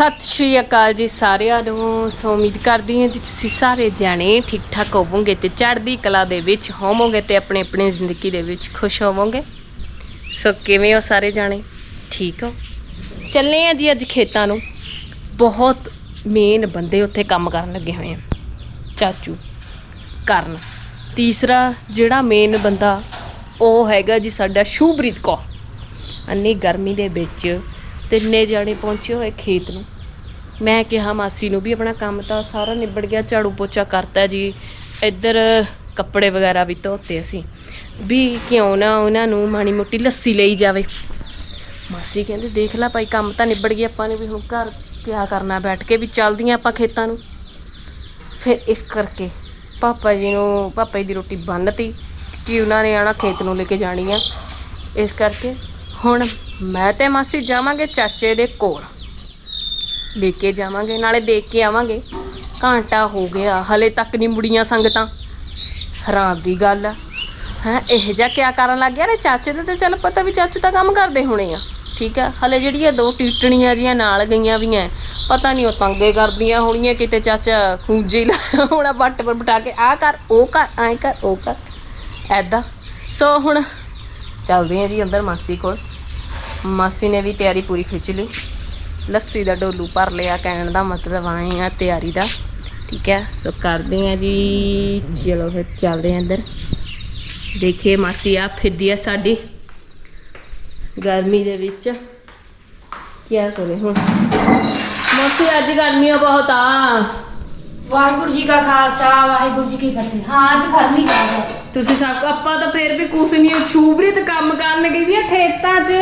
ਸਤਿ ਸ਼੍ਰੀ ਅਕਾਲ ਜੀ ਸਾਰਿਆਂ ਨੂੰ। ਸੋ ਉਮੀਦ ਕਰਦੀ ਹਾਂ ਜੀ ਤੁਸੀਂ ਸਾਰੇ ਜਾਣੇ ਠੀਕ ਠਾਕ ਹੋਵੋਗੇ ਤੇ ਚੜ੍ਹਦੀ ਕਲਾ ਦੇ ਵਿੱਚ ਹੋਵੋਗੇ ਤੇ ਆਪਣੇ ਆਪਣੀ ਜ਼ਿੰਦਗੀ ਦੇ ਵਿੱਚ ਖੁਸ਼ ਹੋਵੋਗੇ। ਸੋ ਕਿਵੇਂ ਹੋ ਸਾਰੇ ਜਾਣੇ? ਠੀਕ ਹੋ? ਚੱਲੇ ਆ ਜੀ ਅੱਜ ਖੇਤਾਂ ਨੂੰ। ਬਹੁਤ ਮੇਨ ਬੰਦੇ ਉੱਥੇ ਕੰਮ ਕਰਨ ਲੱਗੇ ਹੋਏ ਆ। ਚਾਚੂ, ਕਰਨ। ਤੀਸਰਾ ਜਿਹੜਾ ਮੇਨ ਬੰਦਾ ਉਹ ਹੈਗਾ ਜੀ ਸਾਡਾ ਸ਼ੂਬਰੀਤ ਕੌਰ। ਅੰਨੀ ਗਰਮੀ ਦੇ ਵਿੱਚ ਤਿੰਨੇ ਜਾਣੇ ਪਹੁੰਚੇ ਹੋਏ ਖੇਤ ਨੂੰ। ਮੈਂ ਕਿਹਾ, ਮਾਸੀ ਨੂੰ ਵੀ ਆਪਣਾ ਕੰਮ ਤਾਂ ਸਾਰਾ ਨਿਬੜ ਗਿਆ, ਝਾੜੂ ਪੋਚਾ ਕਰਤਾ ਜੀ। ਇੱਧਰ ਕੱਪੜੇ ਵਗੈਰਾ ਵੀ ਧੋਤੇ ਅਸੀਂ। ਵੀ ਕਿਉਂ ਨਾ ਉਹਨਾਂ ਨੂੰ ਮਾਣੀ ਮੋਟੀ ਲੱਸੀ ਲਈ ਜਾਵੇ। ਮਾਸੀ ਕਹਿੰਦੇ, ਦੇਖ ਲੈ ਭਾਈ, ਕੰਮ ਤਾਂ ਨਿਬੜ ਗਿਆ, ਆਪਾਂ ਨੇ ਵੀ ਹੁਣ ਘਰ ਕਿਆ ਕਰਨਾ, ਬੈਠ ਕੇ ਵੀ ਚੱਲਦੀਆਂ ਆਪਾਂ ਖੇਤਾਂ ਨੂੰ। ਫਿਰ ਇਸ ਕਰਕੇ ਪਾਪਾ ਜੀ ਨੂੰ, ਪਾਪਾ ਜੀ ਦੀ ਰੋਟੀ ਬੰਨਤੀ ਕਿ ਉਹਨਾਂ ਨੇ ਆਣਾ ਖੇਤ ਨੂੰ ਲੈ ਕੇ ਜਾਣੀ ਆ। ਇਸ ਕਰਕੇ ਹੁਣ ਮੈਂ ਤੇ ਮਾਸੀ ਜਾਵਾਂਗੇ ਚਾਚੇ ਦੇ ਕੋਲ। ਲੈ ਕੇ ਜਾਵਾਂਗੇ, ਨਾਲੇ ਦੇਖ ਕੇ ਆਵਾਂਗੇ। ਘੰਟਾ ਹੋ ਗਿਆ, ਹਲੇ ਤੱਕ ਨਹੀਂ ਮੁੜੀਆਂ ਸੰਗਤਾਂ। ਹੈਰਾਨ ਦੀ ਗੱਲ ਆ। ਹੈ, ਇਹ ਜਿਹਾ ਕਿਆ ਕਰਨ ਲੱਗ ਗਿਆ ਰੇ? ਚਾਚੇ ਦੇ ਤੇ ਚੱਲ ਪਤਾ ਵੀ ਚਾਚੂ ਤਾਂ ਕੰਮ ਕਰਦੇ ਹੋਣੇ ਆ। ਠੀਕ ਆ, ਹਲੇ ਜਿਹੜੀਆਂ ਦੋ ਟੀਟਣੀਆਂ ਜੀਆਂ ਨਾਲ ਗਈਆਂ ਵੀ ਐ, ਪਤਾ ਨਹੀਂ ਉਹ ਤੰਗੇ ਕਰਦੀਆਂ ਹੋਣੀਆਂ, ਕਿਤੇ ਚਾਚਾ ਖੂੰਜੀ ਲਾਇਆ ਹੋਣਾ ਬੱਟ ਪਰ ਬਟਾ ਕੇ ਆ ਕਰ, ਉਹ ਕਰ, ਐ ਕਰ, ਉਹ ਕਰ। ਐਦਾਂ। ਸੋ ਹੁਣ ਚੱਲਦੇ ਆ ਜੀ ਅੰਦਰ ਮਾਸੀ ਕੋਲ। ਮਾਸੀ ਨੇ ਵੀ ਤਿਆਰੀ ਪੂਰੀ ਖਿੱਚ ਲਈ। ਲੱਸੀ ਦਾ ਡੋਲੂ ਭਰ ਲਿਆ, ਕਹਿਣ ਦਾ ਮਤਲਬ ਆਏ ਆ ਤਿਆਰੀ ਦਾ। ਠੀਕ ਹੈ, ਸੋ ਕਰਦੇ ਆ ਜੀ। ਚਲੋ ਫਿਰ ਚੱਲਦੇ ਆ ਅੰਦਰ ਦੇਖੀਏ ਮਾਸੀ ਆ ਫਿਰਦੀ ਆ ਸਾਡੀ। ਗਰਮੀ ਦੇ ਵਿੱਚ ਕੀ ਕਰੇ ਹੁਣ? ਮਾਸੀ, ਅੱਜ ਗਰਮੀਆਂ ਬਹੁਤ ਆ। ਵਾਹਿਗੁਰੂ ਜੀ ਕਾ ਖਾਲਸਾ, ਵਾਹਿਗੁਰੂ ਜੀ ਕੀ ਫਤਿਹ। ਹਾਂ, ਅੱਜ ਘਰ ਨਹੀਂ ਜਾਣਾ ਤੁਸੀਂ ਸਭ ਆਪਾਂ ਤਾਂ ਫੇਰ ਵੀ ਕੁਛ ਨਹੀਂ ਸ਼ੂਬਰੀ ਤੇ ਕੰਮ ਕਰਨ ਗਈ ਵੀ ਆ ਖੇਤਾਂ 'ਚ।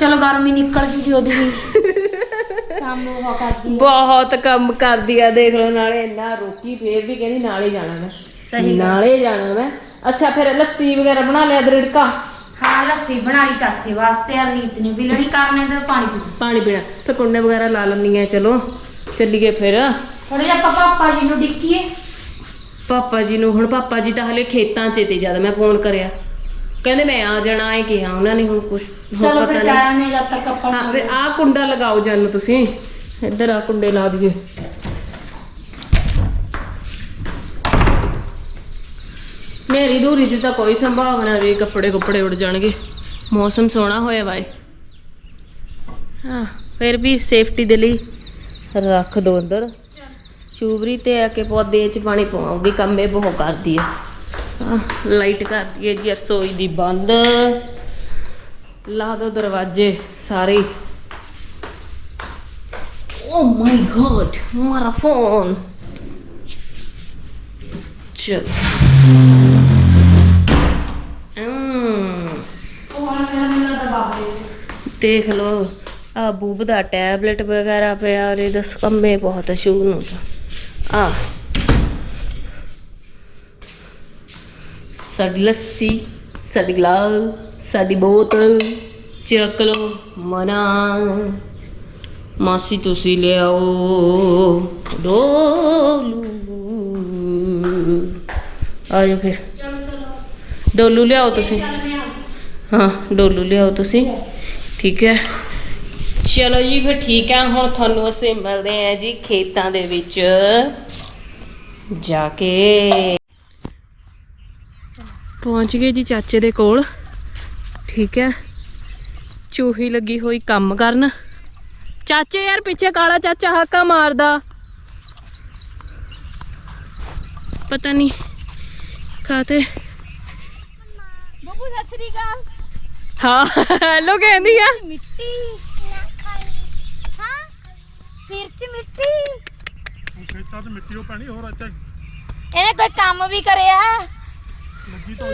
ਚਲੋ ਗਰਮੀ ਨਿਕਲ ਜੂਗੀ ਉਹਦੀ ਵੀ। ਕੰਮ ਉਹ ਕਰਦੀ ਬਹੁਤ ਕੰਮ ਕਰਦੀ ਆ ਦੇਖ ਲਓ ਨਾਲੇ ਇੰਨਾ ਰੋਕੀ ਫੇਰ ਵੀ ਕਹਿੰਦੀ ਨਾਲੇ ਜਾਣਾ ਮੈਂ। ਸਹੀ ਗੱਲ। ਨਾਲੇ ਜਾਣਾ ਮੈਂ। ਅੱਛਾ ਫਿਰ ਲੱਸੀ ਵਗੈਰਾ ਬਣਾ ਲਿਆ ਦਰੜਕਾ? ਹਾਂ ਲੱਸੀ ਬਣਾਈ ਚਾਚੇ ਵਾਸਤੇ ਆ ਰੀਤ ਨੇ ਵੀ ਲੜੀ ਕਰਨੇ ਤੇ ਪਾਣੀ ਪੀਣਾ। ਪਾਣੀ ਪੀਣਾ। ਫਿਰ ਕੁੰਡੇ ਵਗੈਰਾ ਲਾ ਲੈਂਦੀ ਆ ਚਲੋ। ਚੱਲੀਏ ਫਿਰ। ਥੋੜੇ ਜਿਹਾ ਆਪਾਂ ਪਾਪਾ ਜੀ ਨੂੰ ਡਿੱਕੀਏ। ਪਾਪਾ ਜੀ ਨੂੰ ਹੁਣ ਪਾਪਾ ਜੀ ਤਾਂ ਹਲੇ ਖੇਤਾਂ 'ਚ ਤੇ ਜਦ ਮੈਂ ਫੋਨ ਕਰਿਆ। ਕਹਿੰਦੇ ਮੈਂ ਆ ਜਾਣਾ ਹੈ ਕਿਹਾ ਉਹਨਾਂ ਨੇ ਹੁਣ ਕੁਝ ਚਲੋ ਫਿਰ ਚਾਇਆ ਨੇ ਜਦ ਤੱਕ ਆਪਾਂ ਹਾਂ ਫਿਰ ਆਹ ਕੁੰਡਾ ਲਗਾਓ ਜਾਨੂੰ ਤੁਸੀਂ। ਇੱਧਰ ਆ ਕੁੰਡੇ ਲਾ ਦਈਏ। ਮੇਰੀ ਦੂਰੀ ਦੀ ਤਾਂ ਕੋਈ ਸੰਭਾਵਨਾ ਨਹੀਂ ਕੱਪੜੇ ਕੁੱਪੜੇ ਉੱਡ ਜਾਣਗੇ। ਮੌਸਮ ਸੋਹਣਾ ਹੋਇਆ ਵਾਏ ਹਾਂ ਫਿਰ ਵੀ ਸੇਫਟੀ ਦੇ ਲਈ ਰੱਖ ਦੋ ਅੰਦਰ। ਚੂਬਰੀ ਤੇ ਆ ਕੇ ਪੌਦੇ 'ਚ ਪਾਣੀ ਪਵਾਉਗੀ ਕੰਮੇ ਬਹੁਤ ਕਰਦੀ ਆ। ਲਾਈਟ ਕਰਦੀ ਹੈ ਜੀ ਰਸੋਈ ਦੀ ਬੰਦ। ਲਾ ਦੋ ਦਰਵਾਜ਼ੇ ਸਾਰੇ। ਓ ਮਾਈ ਗॉड ਹਮਾਰਾ ਫੋਨ ਚਲ। ਦੇਖ ਲੋ ਆ ਬੂਬ ਦਾ ਟੈਬਲੇਟ ਵਗੈਰਾ ਪਿਆ ਔਰ ਇਹਦਾ ਕੰਮੇ ਬਹੁਤ ਸ਼ੂ ਨੂੰ ਆ ਸਾਡੀ ਲੱਸੀ, ਸਾਡੀ ਗਲਾਸ, ਸਾਡੀ ਬੋਤਲ, ਚੱਕ ਲਓ ਮਨਾ। ਮਾਸੀ ਤੁਸੀਂ ਲਿਆਓ ਡੋਲੂ। ਆਜੋ ਫਿਰ। ਡੋਲੂ ਲਿਆਓ ਤੁਸੀਂ। ਹਾਂ, ਡੋਲੂ ਲਿਆਓ ਤੁਸੀਂ। ਠੀਕ ਹੈ। ਚਲੋ ਜੀ ਫਿਰ ਠੀਕ ਹੈ ਹੁਣ ਤੁਹਾਨੂੰ ਅਸੀਂ ਮਿਲਦੇ ਆ ਜੀ ਖੇਤਾਂ ਦੇ ਵਿੱਚ। ਜਾ ਕੇ। ਪਹੁੰਚ ਗਏ ਜੀ ਚਾਚੇ ਦੇ ਕੋਲ। ਠੀਕ ਹੈ ਚੂਹੀ ਲੱਗੀ ਹੋਈ ਕੰਮ ਕਰਨ। ਚਾਚੇ ਯਾਰ ਪਿੱਛੇ ਕਾਲਾ ਚਾਚਾ ਹਾਕਾ ਮਾਰਦਾ। ਪਤਾ ਨਹੀਂ ਖਾਤੇ ਬੱਬੂ ਸਤਿ ਸ੍ਰੀ ਅਕਾਲ। ਹਾਂ ਹੈਲੋ ਕਹਿੰਦੀ ਆ। ਮਿੱਟੀ। ਸਿਰ 'ਚ ਮਿੱਟੀ ਖੇਤਾਂ 'ਚ ਮਿੱਟੀ ਉਹ ਪੈਣੀ ਹੋਰ ਇੱਥੇ ਇਹਨੇ ਕੋਈ ਕੰਮ ਵੀ ਕਰਿਆ? ਲੱਗੀ ਤਾਂ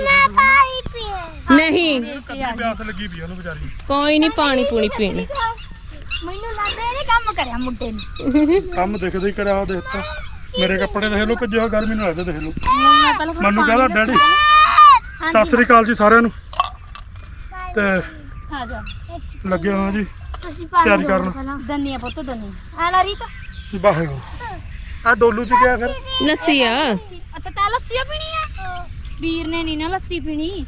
ਨਹੀਂ। ਕੱਦੀ ਪਿਆਸ ਲੱਗੀ ਪਈ ਆ ਉਹਨੂੰ ਵਿਚਾਰੀ ਕੋਈ ਨਹੀਂ ਪਾਣੀ ਪੂਣੀ ਪੀਣ। ਮੈਨੂੰ ਲੱਗਦਾ ਇਹਨੇ ਕੰਮ ਕਰਿਆ ਮੁੰਡੇ ਨੇ। ਕੰਮ ਦਿਖਦਾ ਹੀ ਕਰਿਆ ਉਹ ਦੇਖ ਤਾ। ਮੇਰੇ ਕੱਪੜੇ ਦੇਖ ਲਓ ਭਿੱਜੇ ਹੋਏ ਗਰਮੀ ਨੂੰ ਲੱਗਦੇ ਦੇਖ ਲਓ। ਮੈਂ ਪਹਿਲਾਂ ਮੈਨੂੰ ਕਹਿੰਦਾ ਡੈਡੀ ਸਤਿ ਸ੍ਰੀ ਅਕਾਲ ਜੀ ਸਾਰਿਆਂ ਨੂੰ। ਤੇ ਆ ਜਾ ਲੱਗੇ ਹੋਏ ਜੀ। ਤੁਸੀਂ ਪਾਣੀ ਤਿਆਰੀ ਦਿਓ ਕਰਨ। ਪਹਿਲਾਂ। ਦੰਨੀਆ ਪੁੱਤ ਦੰਨੀ ਆ ਲਾ ਰੀਤ। ਵਾਹਿਗੁਰੂ ਆ ਡੋਲੂ ਚ ਗਿਆ ਫਿਰ। ਲੱਸੀ ਆ। ਅੱਛਾ ਤਾਂ ਲੱਸੀ ਓ ਪੀਣੀ ਆ ਵੀਰ ਨੇ ਨਹੀਂ ਨਾ ਲੱਸੀ ਪੀਣੀ।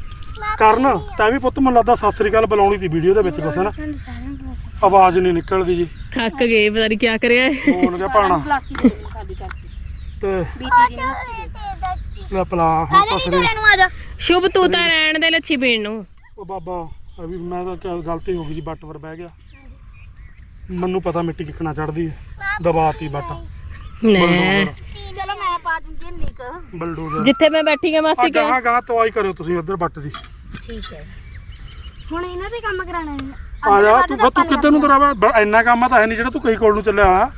ਕਰਨ ਤੈਂ ਵੀ ਪੁੱਤ ਮੈਨੂੰ ਲੱਗਦਾ ਸਤਿ ਸ੍ਰੀ ਅਕਾਲ ਬੁਲਾਉਣੀ ਸੀ ਵੀਡੀਓ ਦੇ ਵਿੱਚ ਕੁਛ ਹੈ ਨਾ ਸਾਨੂੰ ਸਾਰਿਆਂ ਨੂੰ ਆਵਾਜ਼ ਨਹੀਂ ਨਿਕਲਦੀ ਜੀ। ਥੱਕ ਗਏ ਪਤਾ ਨਹੀਂ ਕੀ ਕਰਿਆ। ਇਹ। ਫੋਨ ਗਿਆ ਪਾਣਾ ਗਲਾਸੀ ਦੇ ਦੇ ਖਾਲੀ ਕਰਕੇ ਤੇ ਬੀਜੀ ਦੀ ਲੱਸੀ ਦੇ ਲੈ ਪਲਾ ਆ ਹੁਣ ਜਾ ਕੁਛ ਨੀ। ਨਹੀਂ ਤੇਰੇ ਨੂੰ ਆ ਜਾ। ਸ਼ੁਭ ਤੂੰ ਤਾਂ ਰਹਿਣ ਦੇ ਲੱਛੀ ਪੀਣ ਨੂੰ। ਉਹ ਬਾਬਾ ਅਭੀ ਮੈਂ ਤਾਂ ਕਿਆ ਗਲਤੀ ਹੋ ਗਈ ਜੀ ਬੱਟ ਪਰ ਬਹਿ ਗਿਆ। ਮੈਨੂੰ ਪਤਾ ਮਿੱਟੀ ਕਿੱਕਣਾ ਚੜਦੀ ਹੈ। ਦਬਾਤੀ ਬੱਟ ਨੇ ਚਲੋ ਮੈਂ ਪਾ ਦਿੰਦੀ ਹਾਂ ਨਿਕ। ਬਲਡੋਜ਼ਰ। ਜਿੱਥੇ ਮੈਂ ਬੈਠੀ ਆ ਮਾਸੀ ਕਾ। ਗਾਂ ਗਾਂ ਤਵਾਈ ਕਰਿਓ ਤੁਸੀਂ ਉਧਰ ਬੱਟ ਦੀ। ਠੀਕ ਹੈ। ਹੁਣ ਇਹਨਾਂ ਤੇ ਕੰਮ ਕਰਾਣਾ ਹੈ ਆ ਜਾ ਤੂੰ ਤੂੰ ਕਿੱਧਰ ਨੂੰ ਤਰਾਵਾ ਬ- ਇੰਨਾ ਕੰਮ ਤਾਂ ਹੈ ਨਹੀਂ ਜਿਹੜਾ ਤੂੰ ਕਹੀ ਕੋਲ ਨੂੰ ਚੱਲਿਆ ਆ।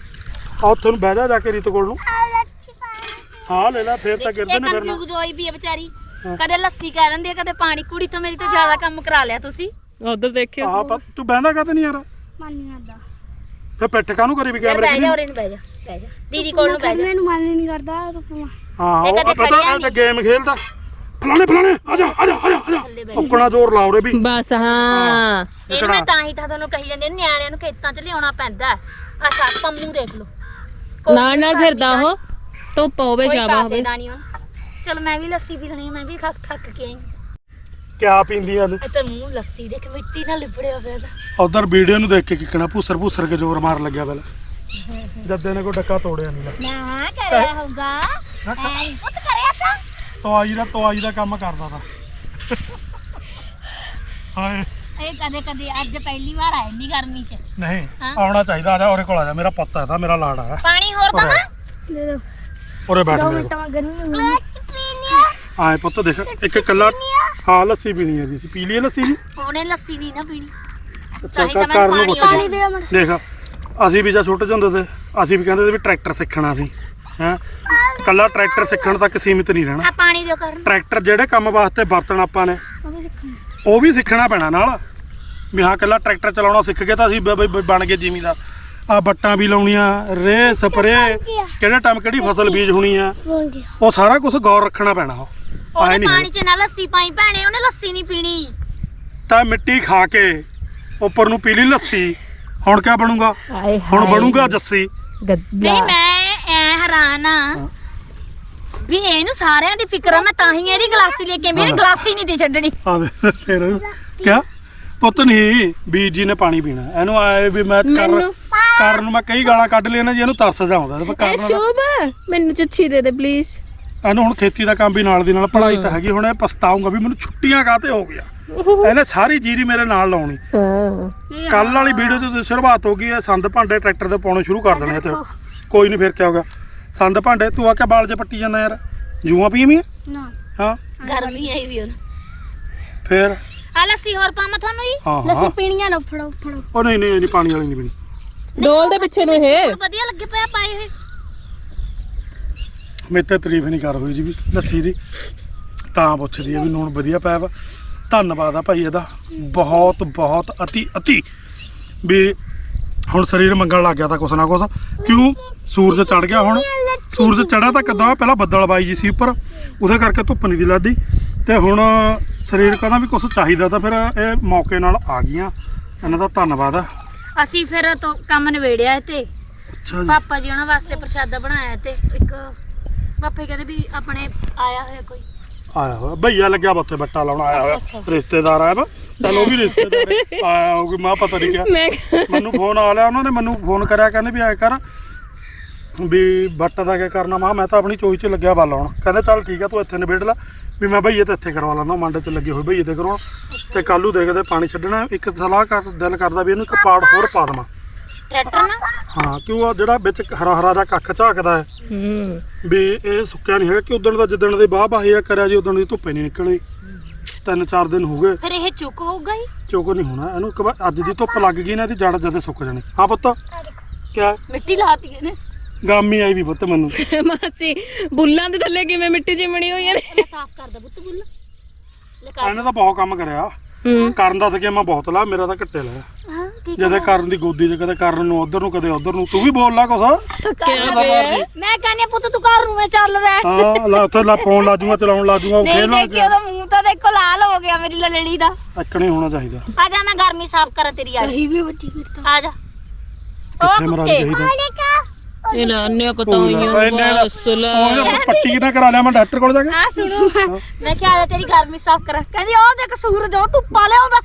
ਆ ਉੱਥੇ ਨੂੰ ਬਹਿ ਜਾ ਜਾ ਕੇ ਰੀਤ ਕੋਲ ਨੂੰ। ਸਾਹ ਲੈ ਲੈ ਫੇਰ ਤਾਂ ਗਿਰਦੇ ਨੇ ਫਿਰਨਾ ਕੰਫਿਊਜ਼ ਹੋਈ ਵੀ ਹੈ ਵਿਚਾਰੀ। ਕਦੇ ਲੱਸੀ ਕਹਿ ਦਿੰਦੀ ਹੈ ਕਦੇ ਪਾਣੀ। ਕੁੜੀ ਤੋਂ ਮੇਰੀ ਤੋਂ ਜ਼ਿਆਦਾ ਕੰਮ ਕਰਾ ਲਿਆ ਤੁਸੀਂ। ਉਧਰ ਦੇਖਿਓ। ਆਹ ਪ- ਤੂੰ ਬਹਿੰਦਾ ਕਾਤੇ ਨਹੀਂ ਯਾਰ? ਮੰਨੀ ਆਦਾ ਫੇਰ ਪਿੱਠ ਕਾਹਨੂੰ ਕਰੀ ਵੀ ਕੈਮਰੇ ਬਹਿ ਦੀ ਜਾ ਉਰੇ ਨੂੰ ਬਹਿ ਜਾ ਬਹਿ ਜਾ। ਦੀਦੀ ਕੋਲ ਨੂੰ ਬਹਿ ਜਾ। ਮੈਨੂੰ ਮਨ ਨਹੀਂ ਕਰਦਾ ਤਾਂ ਹਾਂ ਇਹ ਉਹ ਕਦੇ ਪਤਾ ਖੜਿਆ ਇਹ ਤਾਂ ਗੇਮ ਖੇਲਦਾ। ਫਲਾਣੇ ਫਲਾਣੇ ਆ ਜਾ ਆ ਜਾ ਆ ਜਾ ਆ ਜਾ। ਜ਼ੋਰ ਲਾਉ ਰੇ ਵੀ। ਬਸ ਹਾਂ। ਇਹਨੂੰ ਮੈਂ ਤਾਂ ਹੀ ਤਾਂ ਤੁਹਾਨੂੰ ਕਹੀ ਜਾਂਦੀ ਹਾਂ, ਨਿਆਣਿਆਂ ਨੂੰ ਖੇਤਾਂ 'ਚ ਲਿਆਉਣਾ ਪੈਂਦਾ ਹੈ। ਅੱਛਾ ਪੰਮੂ ਦੇਖ ਲਓ। ਕੋਈ ਨਾਲ ਨਾਲ ਘਰ ਫਿਰਦਾ ਨਹੀਂ ਉਹ ਧੁੱਪ ਹੋਵੇ ਕੋਈ ਜਾਵਾ ਕਾਸੇ ਹੋਵੇ। ਦਾ ਚਲ ਮੈਂ ਵੀ ਲੱਸੀ ਪੀ ਲੈਣੀ ਮੈਂ ਵੀ ਖੱਕ ਥੱਕ ਕੇ ਆਈ ਕਿਆ ਪੀਂਦੀਆਂ ਨੇ? ਇੱਥੇ ਮੂੰਹ ਲੱਸੀ ਦੇਖ ਮਿੱਟੀ ਨਾਲ ਲਿਬੜਿਆ ਪਿਆ ਦਾ ਉਧਰ ਵੀਡੀਓ ਨੂੰ ਦੇਖ ਕੇ ਕਿੱਕਣਾ ਭੂਸਰ ਭੂਸਰ ਕੇ ਜ਼ੋਰ ਮਾਰ ਲੱਗਿਆ ਪਹਿਲਾਂ। ਜੱਦੇ ਨੇ ਕੋਈ ਡੱਕਾ ਤੋੜਿਆ ਨਹੀਂ ਲੈ ਨਾ ਕਰਿਆ ਹੋਊਗਾ। ਐ ਪੁੱਤ ਕਰਿਆ ਤਾਂ। ਤਵਾਈ ਦਾ ਤਵਾਈ ਦਾ ਕੰਮ ਕਰਦਾ ਤਾ। ਹਾਏ। ਇਹ ਕਦੇ ਕਦੇ ਅੱਜ ਪਹਿਲੀ ਵਾਰ ਆਏ ਨਹੀਂ ਗਰਮੀ 'ਚ। ਨਹੀਂ ਹਾਂ? ਆਉਣਾ ਚਾਹੀਦਾ ਆ ਜਾ ਉਰੇ ਕੋਲ ਆ ਜਾ ਮੇਰਾ ਪੁੱਤ ਹੈ ਤਾਂ ਮੇਰਾ ਲਾੜਾ ਹੈ ਪਾਣੀ ਹੋਰ ਤਾਂ ਦੇ ਦੋ ਉਰੇ ਬੈਠ ਦੋ ਮੇਰੇ ਮਿੰਟਾਂ ਮੈਂ ਗਰਮੀ ਕੋਲ ਆਏ ਪੁੱਤ ਦੇਖ ਇੱਕ ਕੱਲਾ ਹਾਂ ਲੱਸੀ ਪੀਣੀ ਹੈ ਜੀ ਅਸੀਂ ਪੀ ਲੱਸੀ ਜੀ? ਉਹਨੇ ਲੱਸੀ ਨਹੀਂ ਨਾ ਪੀਣੀ। ਅੱਛਾ ਤਾਂ ਹੀ ਤਾਂ ਮੈਂ ਕਰ ਨੂੰ ਪਾਣੀ ਪੁੱਛ ਦੇ ਮੜ ਦੇਖ ਅਸੀਂ ਵੀ ਜਾਂ ਛੋਟੇ ਜਿਹੇ ਹੁੰਦੇ ਤੇ ਅਸੀਂ ਵੀ ਕਹਿੰਦੇ ਤੇ ਵੀ ਟਰੈਕਟਰ ਸਿੱਖਣਾ ਸੀ ਹੈ? ਕੱਲਾ ਟਰੈਕਟਰ ਸਿੱਖਣ ਤੱਕ ਸੀਮਿਤ ਨਹੀਂ ਰਹਿਣਾ। ਆ ਪਾਣੀ ਦਿਓ ਕਰਨ। ਟਰੈਕਟਰ ਜਿਹੜੇ ਕੰਮ ਵਾਸਤੇ ਵਰਤਣ ਆਪਾਂ ਨੇ ਉਹ ਵੀ ਦੇਖਣਾ ਉਹ ਵੀ ਸਿੱਖਣਾ ਪੈਣਾ ਨਾਲ। ਵੀ ਹਾਂ ਕੱਲਾ ਟਰੈਕਟਰ ਚਲਾਉਣਾ ਸਿੱਖ ਕੇ ਤਾਂ ਅਸੀਂ ਬ- ਬ- ਬਣ ਗਏ ਜ਼ਿਮੀਂਦਾਰ। ਆ ਬੱਟਾਂ ਵੀ ਲਾਉਣੀਆਂ ਰੇ ਸਪਰੇ ਕਿਹੜੇ ਟਾਈਮ ਕਿਹੜੀ ਫਸਲ ਬੀਜ ਹੋਣੀ ਆ ਬੋਲ ਗਿਆ ਉਹ ਸਾਰਾ ਕੁਝ ਗੌਰ ਰੱਖਣਾ ਪੈਣਾ ਉਹ। ਆਏ ਉਹਨੇ ਨਹੀਂ ਪਾਣੀ 'ਚ ਨਾ ਲੱਸੀ ਪਾਈ ਭੈਣੇ ਉਹਨੇ ਲੱਸੀ ਨਹੀਂ ਪੀਣੀ। ਤਾਂ ਮਿੱਟੀ ਖਾ ਕੇ ਉੱਪਰ ਨੂੰ ਪੀ ਲਈ ਲੱਸੀ ਹੁਣ ਕਿਆ ਬਣੂਗਾ? ਆਏ ਹੁਣ ਬਣੂਗਾ ਜੱਸੀ। ਗੱਦਾ। ਨਹੀਂ ਮੈਂ ਐ ਹੈਰਾਨ ਆ ਵੀ ਇਹਨੂੰ ਸਾਰਿਆਂ ਦੀ ਫਿਕਰ ਆ ਮੈਂ ਤਾਂ ਹੀ ਇਹਦੀ ਗਲਾਸੀ ਲੈ ਕੇ ਮੇਰੀ ਗਲਾਸੀ ਨਹੀਂ ਦੀ ਛੱਡਣੀ। ਆ ਦੇ ਫਿਰ ਕਿਆ? ਪੁੱਤ ਨਹੀਂ ਵੀਰ ਜੀ ਨੇ ਪਾਣੀ ਪੀਣਾ। ਇਹਨੂੰ ਆਏ ਵੀ ਮੈਂ ਕਰ ਮੈਨੂੰ- ਕਰਨ ਮੈਂ ਕਈ ਗਾਲਾਂ ਕੱਢ ਲਿਆ ਨਾ ਜੀ ਇਹਨੂੰ ਤਰਸ ਤੇ ਕਰਨ ਸ਼ੁਭ ਮੈਨੂੰ ਚੱਛੀ ਦੇ ਦੇ ਪਲੀਜ਼ ਇਹਨੂੰ ਹੁਣ ਖੇਤੀ ਦਾ ਕੰਮ ਵੀ ਨਾਲ ਦੀ ਨਾਲ ਪੜ੍ਹਾਈ ਤਾਂ ਹੈਗੀ ਹੁਣ ਇਹ ਪਛਤਾਉਂਗਾ ਵੀ ਮੈਨੂੰ ਛੁੱਟੀਆਂ ਕਾਤੇ ਹੋ ਗਿਆ ਇਹਨੇ ਸਾਰੀ ਜੀਰੀ ਮੇਰੇ ਨਾਲ ਲਾਉਣੀ। ਕੱਲ ਵਾਲੀ ਵੀਡੀਓ ਤੇ ਸ਼ੁਰੂਆਤ ਹੋ ਗਈ ਹੈ ਸੰਦ ਭਾਂਡੇ ਟਰੈਕਟਰ ਦੇ ਪਾਉਣੇ ਸ਼ੁਰੂ ਕਰ ਦੇਣੇ ਤੇ ਕੋਈ ਨਹੀਂ ਫਿਰ ਕੀ ਹੋਗਾ ਸੰਦ ਭਾਂਡੇ ਤੂੰ ਆ ਕੇ ਬਾਲ ਜੇ ਪੱਟੀ ਜਾਂਦਾ ਯਾਰ। ਜੂਆਂ ਪੀਵੀਂ ਨਾ। ਹਾਂ। ਗਰਮੀ ਆਈ ਵੀ ਉਹਨੂੰ ਫਿਰ? ਆ ਲੱਸੀ ਹੋਰ ਪਾਵਾਂ ਤੁਹਾਨੂੰ ਜੀ? ਹਾਂ ਲੱਸੀ ਹਾਂ ਪੀਣੀਆਂ ਲਓ ਫੜੋ ਫੜੋ। ਉਹ ਨਹੀਂ ਨਹੀਂ ਇਹ ਨਹੀਂ ਪਾਣੀ ਵਾਲੀ ਨਹੀਂ ਪੀਣੀ। ਡੋਲ ਦੇ ਪਿੱਛੇ ਨੂੰ ਇਹ। ਹੁਣ ਵਧੀਆ ਲੱਗੇ ਪਿਆ ਪਾਏ ਹੋਏ। ਮੇਰੇ ਤੇ ਤਾਰੀਫ ਨਹੀਂ ਕਰ ਹੋਈ ਜੀ ਵੀ ਲੱਸੀ ਦੀ। ਤਾਂ ਪੁੱਛਦੀ ਹੈ ਵੀ ਨੂਣ ਵਧੀਆ ਪਾਇਆ ਵਾ। ਧੰਨਵਾਦ ਆ ਭਾਈ ਇਹਦਾ। ਬਹੁਤ ਬਹੁਤ ਅਤੀ ਅਤੀ। ਵੀ ਹੁਣ ਸਰੀਰ ਮੰਗਣ ਲੱਗ ਗਿਆ ਤਾਂ ਕੁਛ ਨਾ ਕੁਛ। ਕਿਉਂ? ਸੂਰਜ ਚੜ ਗਿਆ ਹੁਣ। ਸੂਰਜ ਚੜਿਆ ਤਾਂ ਕਦੋਂ ਪਹਿਲਾਂ ਬੱਦਲ ਬਾਈ ਜੀ ਸੀ ਉੱਪਰ। ਉਹਦੇ ਕਰਕੇ ਧੁੱਪ ਨਹੀਂ ਦੀ ਲੱਗਦੀ। ਤੇ ਹੁਣ ਸਰੀਰ ਕਹਿੰਦਾ ਵੀ ਕੁਛ ਚਾਹੀਦਾ ਤਾਂ ਫਿਰ ਇਹ ਮੌਕੇ ਨਾਲ ਆ ਗਈਆਂ। ਇਹਨਾਂ ਦਾ ਧੰਨਵਾਦ ਆ। ਅਸੀਂ ਫਿਰ ਤੋਂ ਕੰਮ ਨਵੇੜਿਆ ਤੇ ਅੱਛਾ ਜੀ। ਪਾਪਾ ਜੀ ਉਹਨਾਂ ਵਾਸਤੇ ਪ੍ਰਸ਼ਾਦਾ ਬਣਾਇਆ ਤੇ ਇੱਕ ਪਾਪੇ ਕਹਿੰਦੇ ਵੀ ਆਪਣੇ ਆਇਆ ਹੋਇਆ ਕੋਈ। ਆਇਆ ਹੋਇਆ। ਭਈਆ ਲੱਗਿਆ ਵਾ ਉੱਥੇ ਬੱਟਾ ਲਾਉਣ ਆਇਆ ਹੋਇਆ। ਰਿਸ਼ਤੇਦਾਰ ਆਇਆ ਵਾ। ਚਲ ਉਹ ਵੀ ਰਿਸ਼ਤੇਦਾਰ ਹੈ। ਆਇਆ ਹੋਊਗੀ ਮੈਂ ਪਤਾ ਨਹੀਂ ਕਿਹਾ ਮੈਂ ਮੈਨੂੰ ਫੋਨ ਆ ਲਿਆ ਉਹਨਾਂ ਨੇ ਮੈਨੂੰ ਫੋਨ ਕਰਿਆ ਕਹਿੰਦੇ ਵੀ ਐ ਕਰ ਵੀ ਬੱਟ ਦਾ ਕੀ ਕਰਨਾ? ਮਾ ਮੈਂ ਤਾਂ ਆਪਣੀ ਚੋਈ 'ਚ ਲੱਗਿਆ ਵਾ ਲਾਉਣ ਕਹਿੰਦੇ ਚੱਲ ਠੀਕ ਆ ਤੂੰ ਇੱਥੇ ਨਿਬੇੜ ਲੈ। ਵੀ ਮੈਂ ਭਈਏ ਤੇ ਇੱਥੇ ਕਰਵਾ ਲੈਂਦਾ ਮੰਡੇ 'ਚ ਲੱਗੇ ਹੋਏ ਭਈਏ ਤੇ ਕਰਾਉਣ ਤੇ ਕੱਲੂ ਦੇਖਦੇ ਪਾਣੀ ਛੱਡਣਾ। ਇੱਕ ਸਲਾਹ ਕਰ ਦਿਲ ਕਰਦਾ ਵੀ ਇਹਨੂੰ ਇੱਕ ਪਾੜ ਹੋਰ ਪਾ ਦੇਵਾਂ। ਟਰੈਕਟਰ ਨਾ? ਹਾਂ ਕਿਉਂ ਆ? ਜਿਹੜਾ ਵਿੱਚ ਹਰਾ ਹਰਾ ਦਾ ਕੱਖ ਝਾਕਦਾ ਹੈ। ਹੂੰ। ਵੀ ਇਹ ਸੁੱਕਿਆ ਨਹੀਂ ਹੈਗਾ ਕਿ ਉਦਣ ਦਾ ਜਿੱਦਣ ਦੇ ਬਾਹ ਬਾਹੀਆ ਕਰਿਆ ਜੀ ਉਦਣ ਦੀ ਧੁੱਪੇ ਨਹੀਂ ਨਿਕਲੀ ਤਿੰਨ ਚਾਰ ਦਿਨ ਹੋ ਗਏ। ਫਿਰ ਇਹ ਚੁੱਕ ਹੋਊਗਾ ਹੀ? ਚੋਕ ਨਹੀਂ ਹੋਣਾ। ਇਹਨੂੰ ਇੱਕ ਵਾਰ ਅੱਜ ਦੀ ਧੁੱਪ ਲੱਗ ਗਈ ਨਾ ਇਹਦੀ ਜੜ ਜਦੇ ਸੁੱਕ ਜਾਣੀ। ਹਾਂ ਪੁੱਤ। ਕਿਆ? ਮਿੱਟੀ ਲਾਤੀ ਇਹਨੇ। ਗਾਮੀ ਆਈ ਵੀ ਪੁੱਤ ਮੈਨੂੰ। ਮਾਸੀ ਬੁੱਲਾਂ ਦੇ ਥੱਲੇ ਕਿਵੇਂ ਮਿੱਟੀ ਚਿਮਣੀ ਹੋਈ ਨੇ? ਮੈਂ ਸਾਫ਼ ਕਰਦਾ ਬੁੱਤ ਬੁੱਲ। ਕਰ। ਇਹਨੇ ਤਾਂ ਬਹੁਤ ਕੰਮ ਕਰਿਆ। ਹੂੰ ਕਰਨ ਦਾ ਤਾਂ ਕਿ ਮੈਂ ਬਹੁਤ ਲਾ ਮੇਰਾ ਤਾਂ ਘੱਟੇ ਲਿਆ ਹਾਂ ਕੀ ਜਦੇ ਕਰਨ ਦੀ ਗੋਦੀ 'ਚ ਕਦੇ ਕਰਨ ਨੂੰ ਉਧਰ ਨੂੰ ਕਦੇ ਉਧਰ ਨੂੰ ਤੂੰ ਵੀ ਬੋਲ ਲਾ ਕੁਛ। ਮੈਂ ਕਹਿੰਦੀ ਪੁੱਤ ਤੂੰ ਘਰ ਨੂੰ ਮੈਂ ਚੱਲ ਰਿਹਾ ਹਾਂ ਲਾ ਉੱਥੇ ਲਾ ਫੋਨ ਲਾ ਜੂਗਾ ਚਲਾਉਣ ਲਾ ਜੂਗਾ ਉਹ ਨਹੀਂ ਖੇਲ ਲਾ ਦੇਖੀ ਉਹਦਾ ਮੂੰਹ ਤਾਂ ਦੇਖੋ ਲਾਲ ਹੋ ਗਿਆ ਮੇਰੀ ਲਲੜੀ ਦਾ। ਅੱਕਣੇ ਹੋਣਾ ਚਾਹੀਦਾ। ਆ ਜਾ ਮੈਂ ਗਰਮੀ ਸਾਫ਼ ਕਰਾਂ ਤੇਰੀ ਆ ਕਹੀ ਵੀ ਬੱਚੀ ਕਰਤਾ ਆ ਜਾ। ਕਿੱਥੇ ਮਰਾ ਚਾਹੀਦਾ ਇਹ ਨਾ ਅੰਨੇ ਕੋਈ ਕਤਾਈਆਂ ਨਾ, ਇੰਨੇ ਦਾ- ਬਸ ਲੈ। ਉਹ ਇਹਨੇ ਪੱਟੀ ਨਾ ਕਰਾ ਲਿਆ? ਮੈਂ ਡਾਕਟਰ ਕੋਲ ਜਾ ਕੇ। ਆ ਸੁਣੋ। ਮੈਂ ਕਿਹਾ ਆ ਜਾ ਤੇਰੀ ਗਰਮੀ ਸਾਫ਼ ਕਰਾਂ। ਕਹਿੰਦੀ ਉਹ ਦੇਖ ਸੂਰਜ ਉਹ ਧੁੱਪਾ ਲਿਆਉਂਦਾ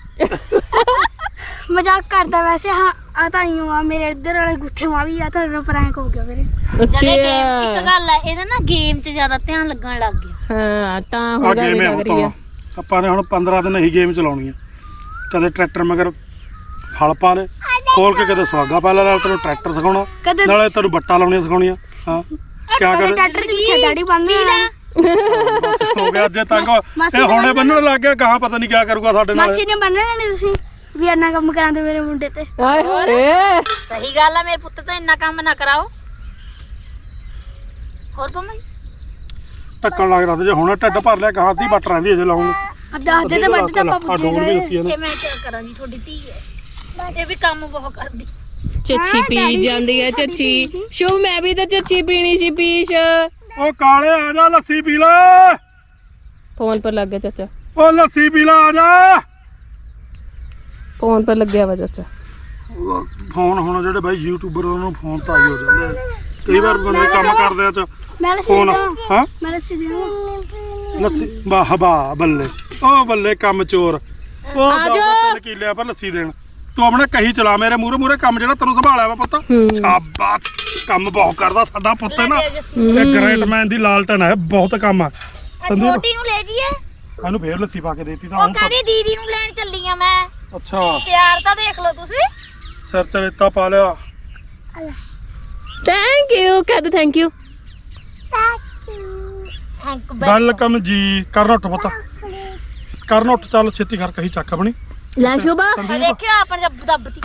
ਮਜ਼ਾਕ ਕਰਦਾ ਵੈਸੇ ਹਾਂ ਆ ਤਾਂ ਹੀ ਆ ਮੇਰੇ ਇੱਧਰ ਵਾਲੇ ਗੁੱਠੇ ਮਾਂ ਵੀ ਆ ਤੁਹਾਡਾ ਪ੍ਰੈਂਕ ਹੋ ਗਿਆ ਵੀਰੇ ਜਦੇ ਗੇਮ ਇੱਕ ਅੱਛਾ ਗੱਲ ਹੈ ਇਹਦਾ ਨਾ ਗੇਮ 'ਚ ਜ਼ਿਆਦਾ ਧਿਆਨ ਲੱਗਣ ਲੱਗ ਗਿਆ। ਹਾਂ ਤਾਂ ਆ ਹੋਗਾ ਵੀ ਗੇਮ ਹੈ ਲੱਗ ਰਹੀ ਆ। ਆਪਾਂ ਨੇ ਹੁਣ 15 ਦਿਨ ਇਹੀ ਗੇਮ ਚਲਾਉਣੀ ਆ। ਕਦੇ ਟਰੈਕਟਰ ਮਗਰ ਹਲ ਪਾ ਲੈ। ਖੋਲ ਕੇ ਕਦੇ ਸਵਾਗਾ ਪਾ ਲੈ ਨਾਲ ਤੈਨੂੰ ਟਰੈਕਟਰ ਸਿਖਾਉਣਾ। ਕਦੇ ਨਾਲੇ ਤੈਨੂੰ ਬੱਟਾ ਲਾਉਣੀਆਂ ਸਿਖਾਉਣੀਆਂ ਹਾਂ। ਕਿਆ ਕਦੇ ਕਰ ਟਰੈਕਟਰ ਦੇ ਪਿੱਛੇ ਦਾੜੀ ਬੰਨ੍ਹਣੀ ਆ ਹੋ ਗਿਆ ਅੱਜ ਤੱਕ ਮਾਸੀ ਇਹ ਹੁਣੇ। ਬੰਨਣ ਲੱਗ ਗਿਆ ਕਹਾਂ ਪਤਾ ਨਹੀਂ ਕਿਆ ਕਰੂਗਾ ਸਾਡੇ ਨਾਲ। ਮਾਸੀ ਨੇ ਬੰਨਣਾ ਨਹੀਂ ਤੁਸੀਂ? ਵੀ ਇੰਨਾ ਕੰਮ ਕਰਾਂਦੇ ਮੇਰੇ ਮੁੰਡੇ ਤੇ। ਆਏ ਹੋਏ। ਸਹੀ ਗੱਲ ਆ ਮੇਰੇ ਪੁੱਤ ਤਾਂ ਇੰਨਾ ਕੰਮ ਨਾ ਕਰਾਓ। ਹੋਰ ਪੰਮੀ ਟੱਕਣ ਲੱਗ ਰਿਹਾ ਜੇ ਹੁਣ ਢਿੱਡ ਭਰ ਲਿਆ ਕਹਾਂ ਦੀ ਬੱਟ ਰਹਿੰਦੀ ਅਜੇ ਲਾਉਣ ਅੱਧਾ ਅੱਧੇ ਤੇ ਵੱਧ ਤਾਂ ਆਪਾਂ ਆ ਵੀ ਦਿੱਤੀ ਇਹਨੇ ਇਹ ਮੈਂ ਕਰਾਂ ਜੀ ਤੁਹਾਡੀ ਧੀ ਹੈ। ਇਹ ਵੀ ਕੰਮ ਬਹੁਤ ਕਰਦੀ। ਚੱਚੀ ਪੀ ਜਾਂਦੀ ਹੈ ਚੱਚੀ ਸ਼ੁਭ ਮੈਂ ਵੀ ਤਾਂ ਚੱਚੀ ਪੀਣੀ ਸੀ ਪੀਸ਼। ਉਹ ਕਾਲੇ ਆ ਜਾ ਲੱਸੀ ਪੀ ਲੈ। ਫੋਨ ਪਰ ਲੱਗ ਗਿਆ ਚਾਚਾ। ਉਹ ਲੱਸੀ ਪੀ ਲੈ ਆ ਜਾ। ਫੋਨ ਪਰ ਲੱਗਿਆ ਵਾ ਚਾਚਾ। ਫੋਨ ਹੁਣ ਜਿਹੜੇ ਬਾਈ ਯੂਟਿਊਬਰ ਉਹਨਾਂ ਨੂੰ ਫੋਨ ਤਾਂ ਆਈ ਹੋ ਜਾਂਦੇ ਆ। ਕਈ ਵਾਰ ਬੰਦੇ ਕੰਮ ਕਰਦੇ ਆ ਚ। ਮੈਂ ਲੱਸੀ ਫੋਨ ਹਾਂ? ਮੈਂ ਲੱਸੀ ਦੇਵਾਂ ਲੱਸੀ ਵਾਹ ਵਾਹ ਬੱਲੇ। ਉਹ ਬੱਲੇ ਕੰਮ ਚੋਰ। ਉਹ ਆ ਜਾਓ। ਕਿੱਲਿਆਂ ਪਰ ਲੱਸੀ ਦੇਣ। ਤੂੰ ਆਪਣਾ ਕਹੀ ਚਲਾ ਮੇਰੇ ਮੂਰੇ ਮੂਰੇ ਕੰਮ ਜਿਹੜਾ ਤੈਨੂੰ ਸੰਭਾਲਿਆ ਵਾ ਪੁੱਤ। ਸ਼ਾਬਾਸ਼। ਕੰਮ ਬਹੁਤ ਕਰਦਾ ਸਾਡਾ ਪੁੱਤ ਹੈ ਨਾ। ਇਹ ਗ੍ਰੇਟ ਮੈਨ ਦੀ ਲਾਲਟਨ ਹੈ ਬਹੁਤ ਕੰਮ ਆ। ਸੰਦੀਪ। ਛੋਟੀ ਨੂੰ ਲੈ ਜੀਏ। ਇਹਨੂੰ ਫੇਰ ਲੱਸੀ ਪਾ ਕੇ ਦੇਤੀ ਤਾਂ ਉਹ ਤਾਂ- ਕਹਿੰਦੀ ਦੀਦੀ ਨੂੰ ਲੈਣ ਚੱਲੀ ਆ ਮੈਂ। ਅੱਛਾ। ਪਿਆਰ ਤਾਂ ਦੇਖ ਲਓ ਤੁਸੀਂ। ਸਿਰ ਚ ਰੇਤਾ ਪਾ ਲਿਆ। ਥੈਂਕ ਯੂ ਕਹਦੇ ਥੈਂਕ ਯੂ ਥੈਂਕ ਵੈਲਕਮ ਜੀ। ਕਰਨ ਉੱਠ ਪੁੱਤ। ਕਰਨ ਉੱਠ ਚੱਲ ਛੇਤੀ ਕਰ ਕਹੀ ਚੱਕ ਆਪਣੀ। ਲੈ ਸ਼ੁਭਾ। ਸੰਦੀਪ। ਦੇਖਿਓ ਆਪਣ ਜੱਬ ਦੱਬਤੀ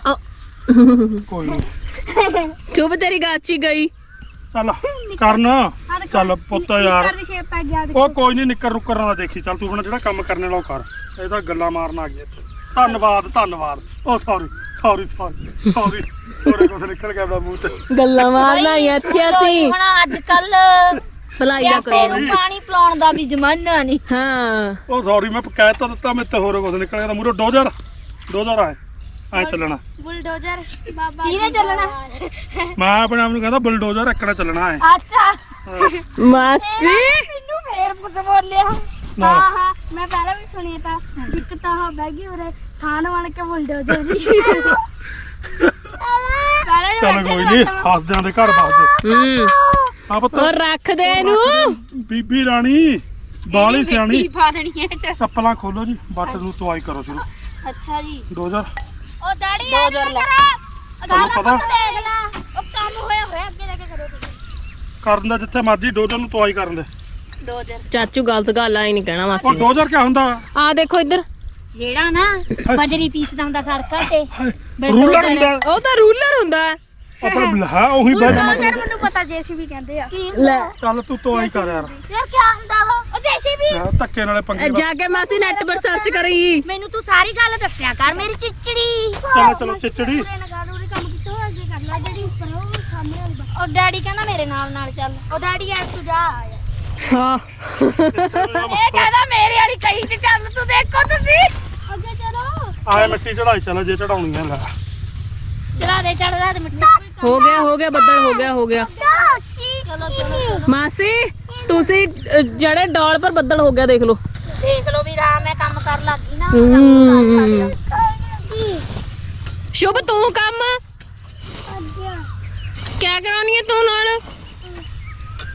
ਕੋਈ ਨਹੀਂ ਸ਼ੁਭ ਤੇਰੀ ਗਾਚੀ ਗਈ। ਚੱਲ ਕਰਨ। ਚੱਲ ਪੁੱਤ ਯਾਰ। ਕਰ ਦੀ ਸ਼ੇਪ ਪੈ ਗਿਆ ਉਹ ਕੋਈ ਨਹੀਂ ਨਿੱਕਰ ਨੁੱਕਰ ਨਾ ਦੇਖੀ। ਚੱਲ ਤੂੰ ਹੁਣ ਜਿਹੜਾ ਕੰਮ ਕਰਨੇ ਵਾਲਾ ਉਹ ਕਰ। ਇਹ ਤਾਂ ਗੱਲਾਂ ਮਾਰਨ ਆ ਗਈ ਇੱਥੇ। ਧੰਨਵਾਦ ਧੰਨਵਾਦ। ਉਹ ਸੌਰੀ ਸੌਰੀ ਸੌਰੀ ਸੌਰੀ ਥੋੜੇ ਕੁਛ ਨਿਕਲ ਗਿਆ ਦਾ ਮੂੰਹ ਤੇ। ਗੱਲਾਂ ਮਾਰਨਾ ਹੀ ਅੱਛੀਆਂ ਸੀ ਹੁਣ ਅੱਜ ਕੱਲ ਭਲਾਈ ਦਾ ਪਿਆਸੇ ਕਰੋ ਨੂੰ ਪਾਣੀ ਪਿਲਾਉਣ ਦਾ ਵੀ ਜ਼ਮਾਨਾ ਨਹੀਂ। ਹਾਂ। ਉਹ ਸੌਰੀ ਮੈਂ ਕਹਿ ਤਾਂ ਦਿੱਤਾ ਮੇਰੇ ਤੇ ਹੋਰ ਕੁਛ ਨਿਕਲ ਗਿਆ ਦਾ ਮੂਰੇ ਡੋਜ਼ਰ। ਡੋਜ਼ਰ ਆਏ ਐ ਚੱਲਣਾ। ਬੁਲਡੋਜ਼ਰ। ਬਾਬਾ ਕਿਹਨੇ ਚੱਲਣਾ? ਮੈਂ ਆਪਣੇ ਆਪ ਨੂੰ ਕਹਿੰਦਾ ਬੁਲਡੋਜ਼ਰ ਇੱਕੜਾ ਚੱਲਣਾ ਹੈ ਅੱਛਾ। ਮਾਸੀ। ਮੈਨੂੰ ਫੇਰ ਪੁੱਤ ਬੋਲਿਆ। ਹਾਂ ਹਾਂ। ਮੈਂ ਪਹਿਲਾਂ ਵੀ ਸੁਣੀ ਤਾਂ ਇੱਕ ਤਾਂ ਹੋ ਬੈਗੀ ਉਰੇ ਥਾਨ ਬਣ ਕੇ ਬੁਲਡੋਜ਼ਰ ਦੀ। ਚੱਲ ਕੋਈ ਨਹੀਂ ਹੱਸਦਿਆਂ ਦੇ ਘਰ ਵੱਸਦੇ ਹੂੰ। ਆ ਪੁੱਤ। ਔਰ ਰੱਖ ਦੇ ਇਹਨੂੰ। ਬੀਬੀ ਰਾਣੀ ਬਾਲੀ ਸਿਆਣੀ। ਦੇਣੀ ਹੈ ਚ। ਚੱਪਲਾਂ ਖੋਲੋ ਜੀ ਬੱਟ ਨੂੰ ਤਵਾਈ ਕਰੋ ਸ਼ੁਰੂ। ਅੱਛਾ ਜੀ। ਡੋਜ਼ਰ ਉਹ ਡੈਡੀ ਦੋ ਜਰ ਲੈ। ਤੁਹਾਨੂੰ ਪਤਾ? ਦੇਖ ਲੈ। ਉਹ ਕੰਮ ਹੋਇਆ ਹੋਇਆ ਅੱਗੇ ਜਾ ਕੇ ਕਰੋ ਤੁਸੀਂ। ਕਰਨ ਦਾ ਜਿੱਥੇ ਮਰਜ਼ੀ ਡੋਜ਼ਰ ਨੂੰ ਤਵਾਈ ਕਰਨ ਦੇ। ਦੋ ਜਰ ਚਾਚੂ ਗਲਤ ਗੱਲ ਆ ਹੀ ਨਹੀਂ ਕਹਿਣਾ ਉਹ ਮਾਸੀ ਡੋਜ਼ਰ ਕਿਆ ਹੁੰਦਾ? ਆ ਦੇਖੋ ਇੱਧਰ। ਜਿਹੜਾ ਨਾ ਬਜਰੀ ਪੀਸਦਾ ਹੁੰਦਾ ਸਰਕਲ ਤੇ ਰੂਲਰ ਹੁੰਦਾ। ਉਹ ਤਾਂ ਰੂਲਰ ਹੁੰਦਾ। ਹੈ। ਆਪਣਾ ਬਲਹਾ ਉਹੀ ਬੈਠ ਬੁਲਡੋਜ਼ਰ ਮੈਨੂੰ ਪਤਾ ਜੇਸੀਬੀ ਕਹਿੰਦੇ ਆ। ਕੀ ਲੈ ਚੱਲ ਤੂੰ ਤਵਾਈ ਕਰ ਯਾਰ। ਯਾਰ ਕੀ ਹੁੰਦਾ ਉਹ? ਉਹ ਜੈਸੀ ਯਾਰ ਧੱਕੇ ਨਾਲੇ ਪੰਗੇ ਜਾ ਕੇ ਮਾਸੀ ਨੈਟ ਪਰ ਸਰਚ ਕਰੀ। ਮੈਨੂੰ ਤੂੰ ਸਾਰੀ ਗੱਲ ਦੱਸਿਆ ਕਰ ਮੇਰੀ ਚਿਚੜੀ। ਚਲੋ ਚਲੋ ਚਿਚੜੀ। ਪੂਰੇ ਲਗਾ ਦੋ ਉਰੇ ਕੰਮ ਕੀਤਾ ਹੋਇਆ ਅੱਗੇ ਕਰ ਲੈ ਜਿਹੜੀ ਉੱਪਰ ਆ, ਉਹ ਸਾਹਮਣੇ ਵਾਲੀ ਬਸ। ਉਹ ਡੈਡੀ ਕਹਿੰਦਾ ਮੇਰੇ ਨਾਲ ਨਾਲ ਚੱਲ। ਉਹ ਡੈਡੀ ਐ ਤੂੰ ਜਾ। ਹਾਂ। ਇਹ ਕਹਿੰਦਾ ਮੇਰੇ ਵਾਲੀ ਕਹੀ ਚ ਚੱਲ ਤੂੰ ਦੇਖੋ ਤੁਸੀਂ। ਆਏ ਮਿੱਟੀ ਚੜਾਈ ਚੱਲ ਜੇ ਚੜਾਉਣੀ ਹੈ ਲੈ ਚਲਾ ਦੇ ਚੜਦਾ ਤੇ ਮਿੱਟੀ। ਹੋ ਗਿਆ ਹੋ ਗਿਆ ਬੱਦਲ ਹੋ ਗਿਆ ਹੋ ਗਿਆ। ਚਲੋ ਚਲੋ ਮਾਸੀ ਤੁਸੀਂ ਅ, ਜਿਹੜੇ ਡੋਲ ਪਰ ਬੱਦਲ ਹੋ ਗਿਆ ਦੇਖ ਲਓ। ਦੇਖ ਲਓ ਵੀ ਰਾਮ ਮੈਂ ਕੰਮ ਕਰ ਲੱਗੀ ਨਾ। ਹੂੰ। ਸ਼ੁਭ ਤੂੰ ਕੰਮ? ਕਿਆ ਕਰਾਉਣੀ ਹੈ ਤੂੰ ਨਾਲ?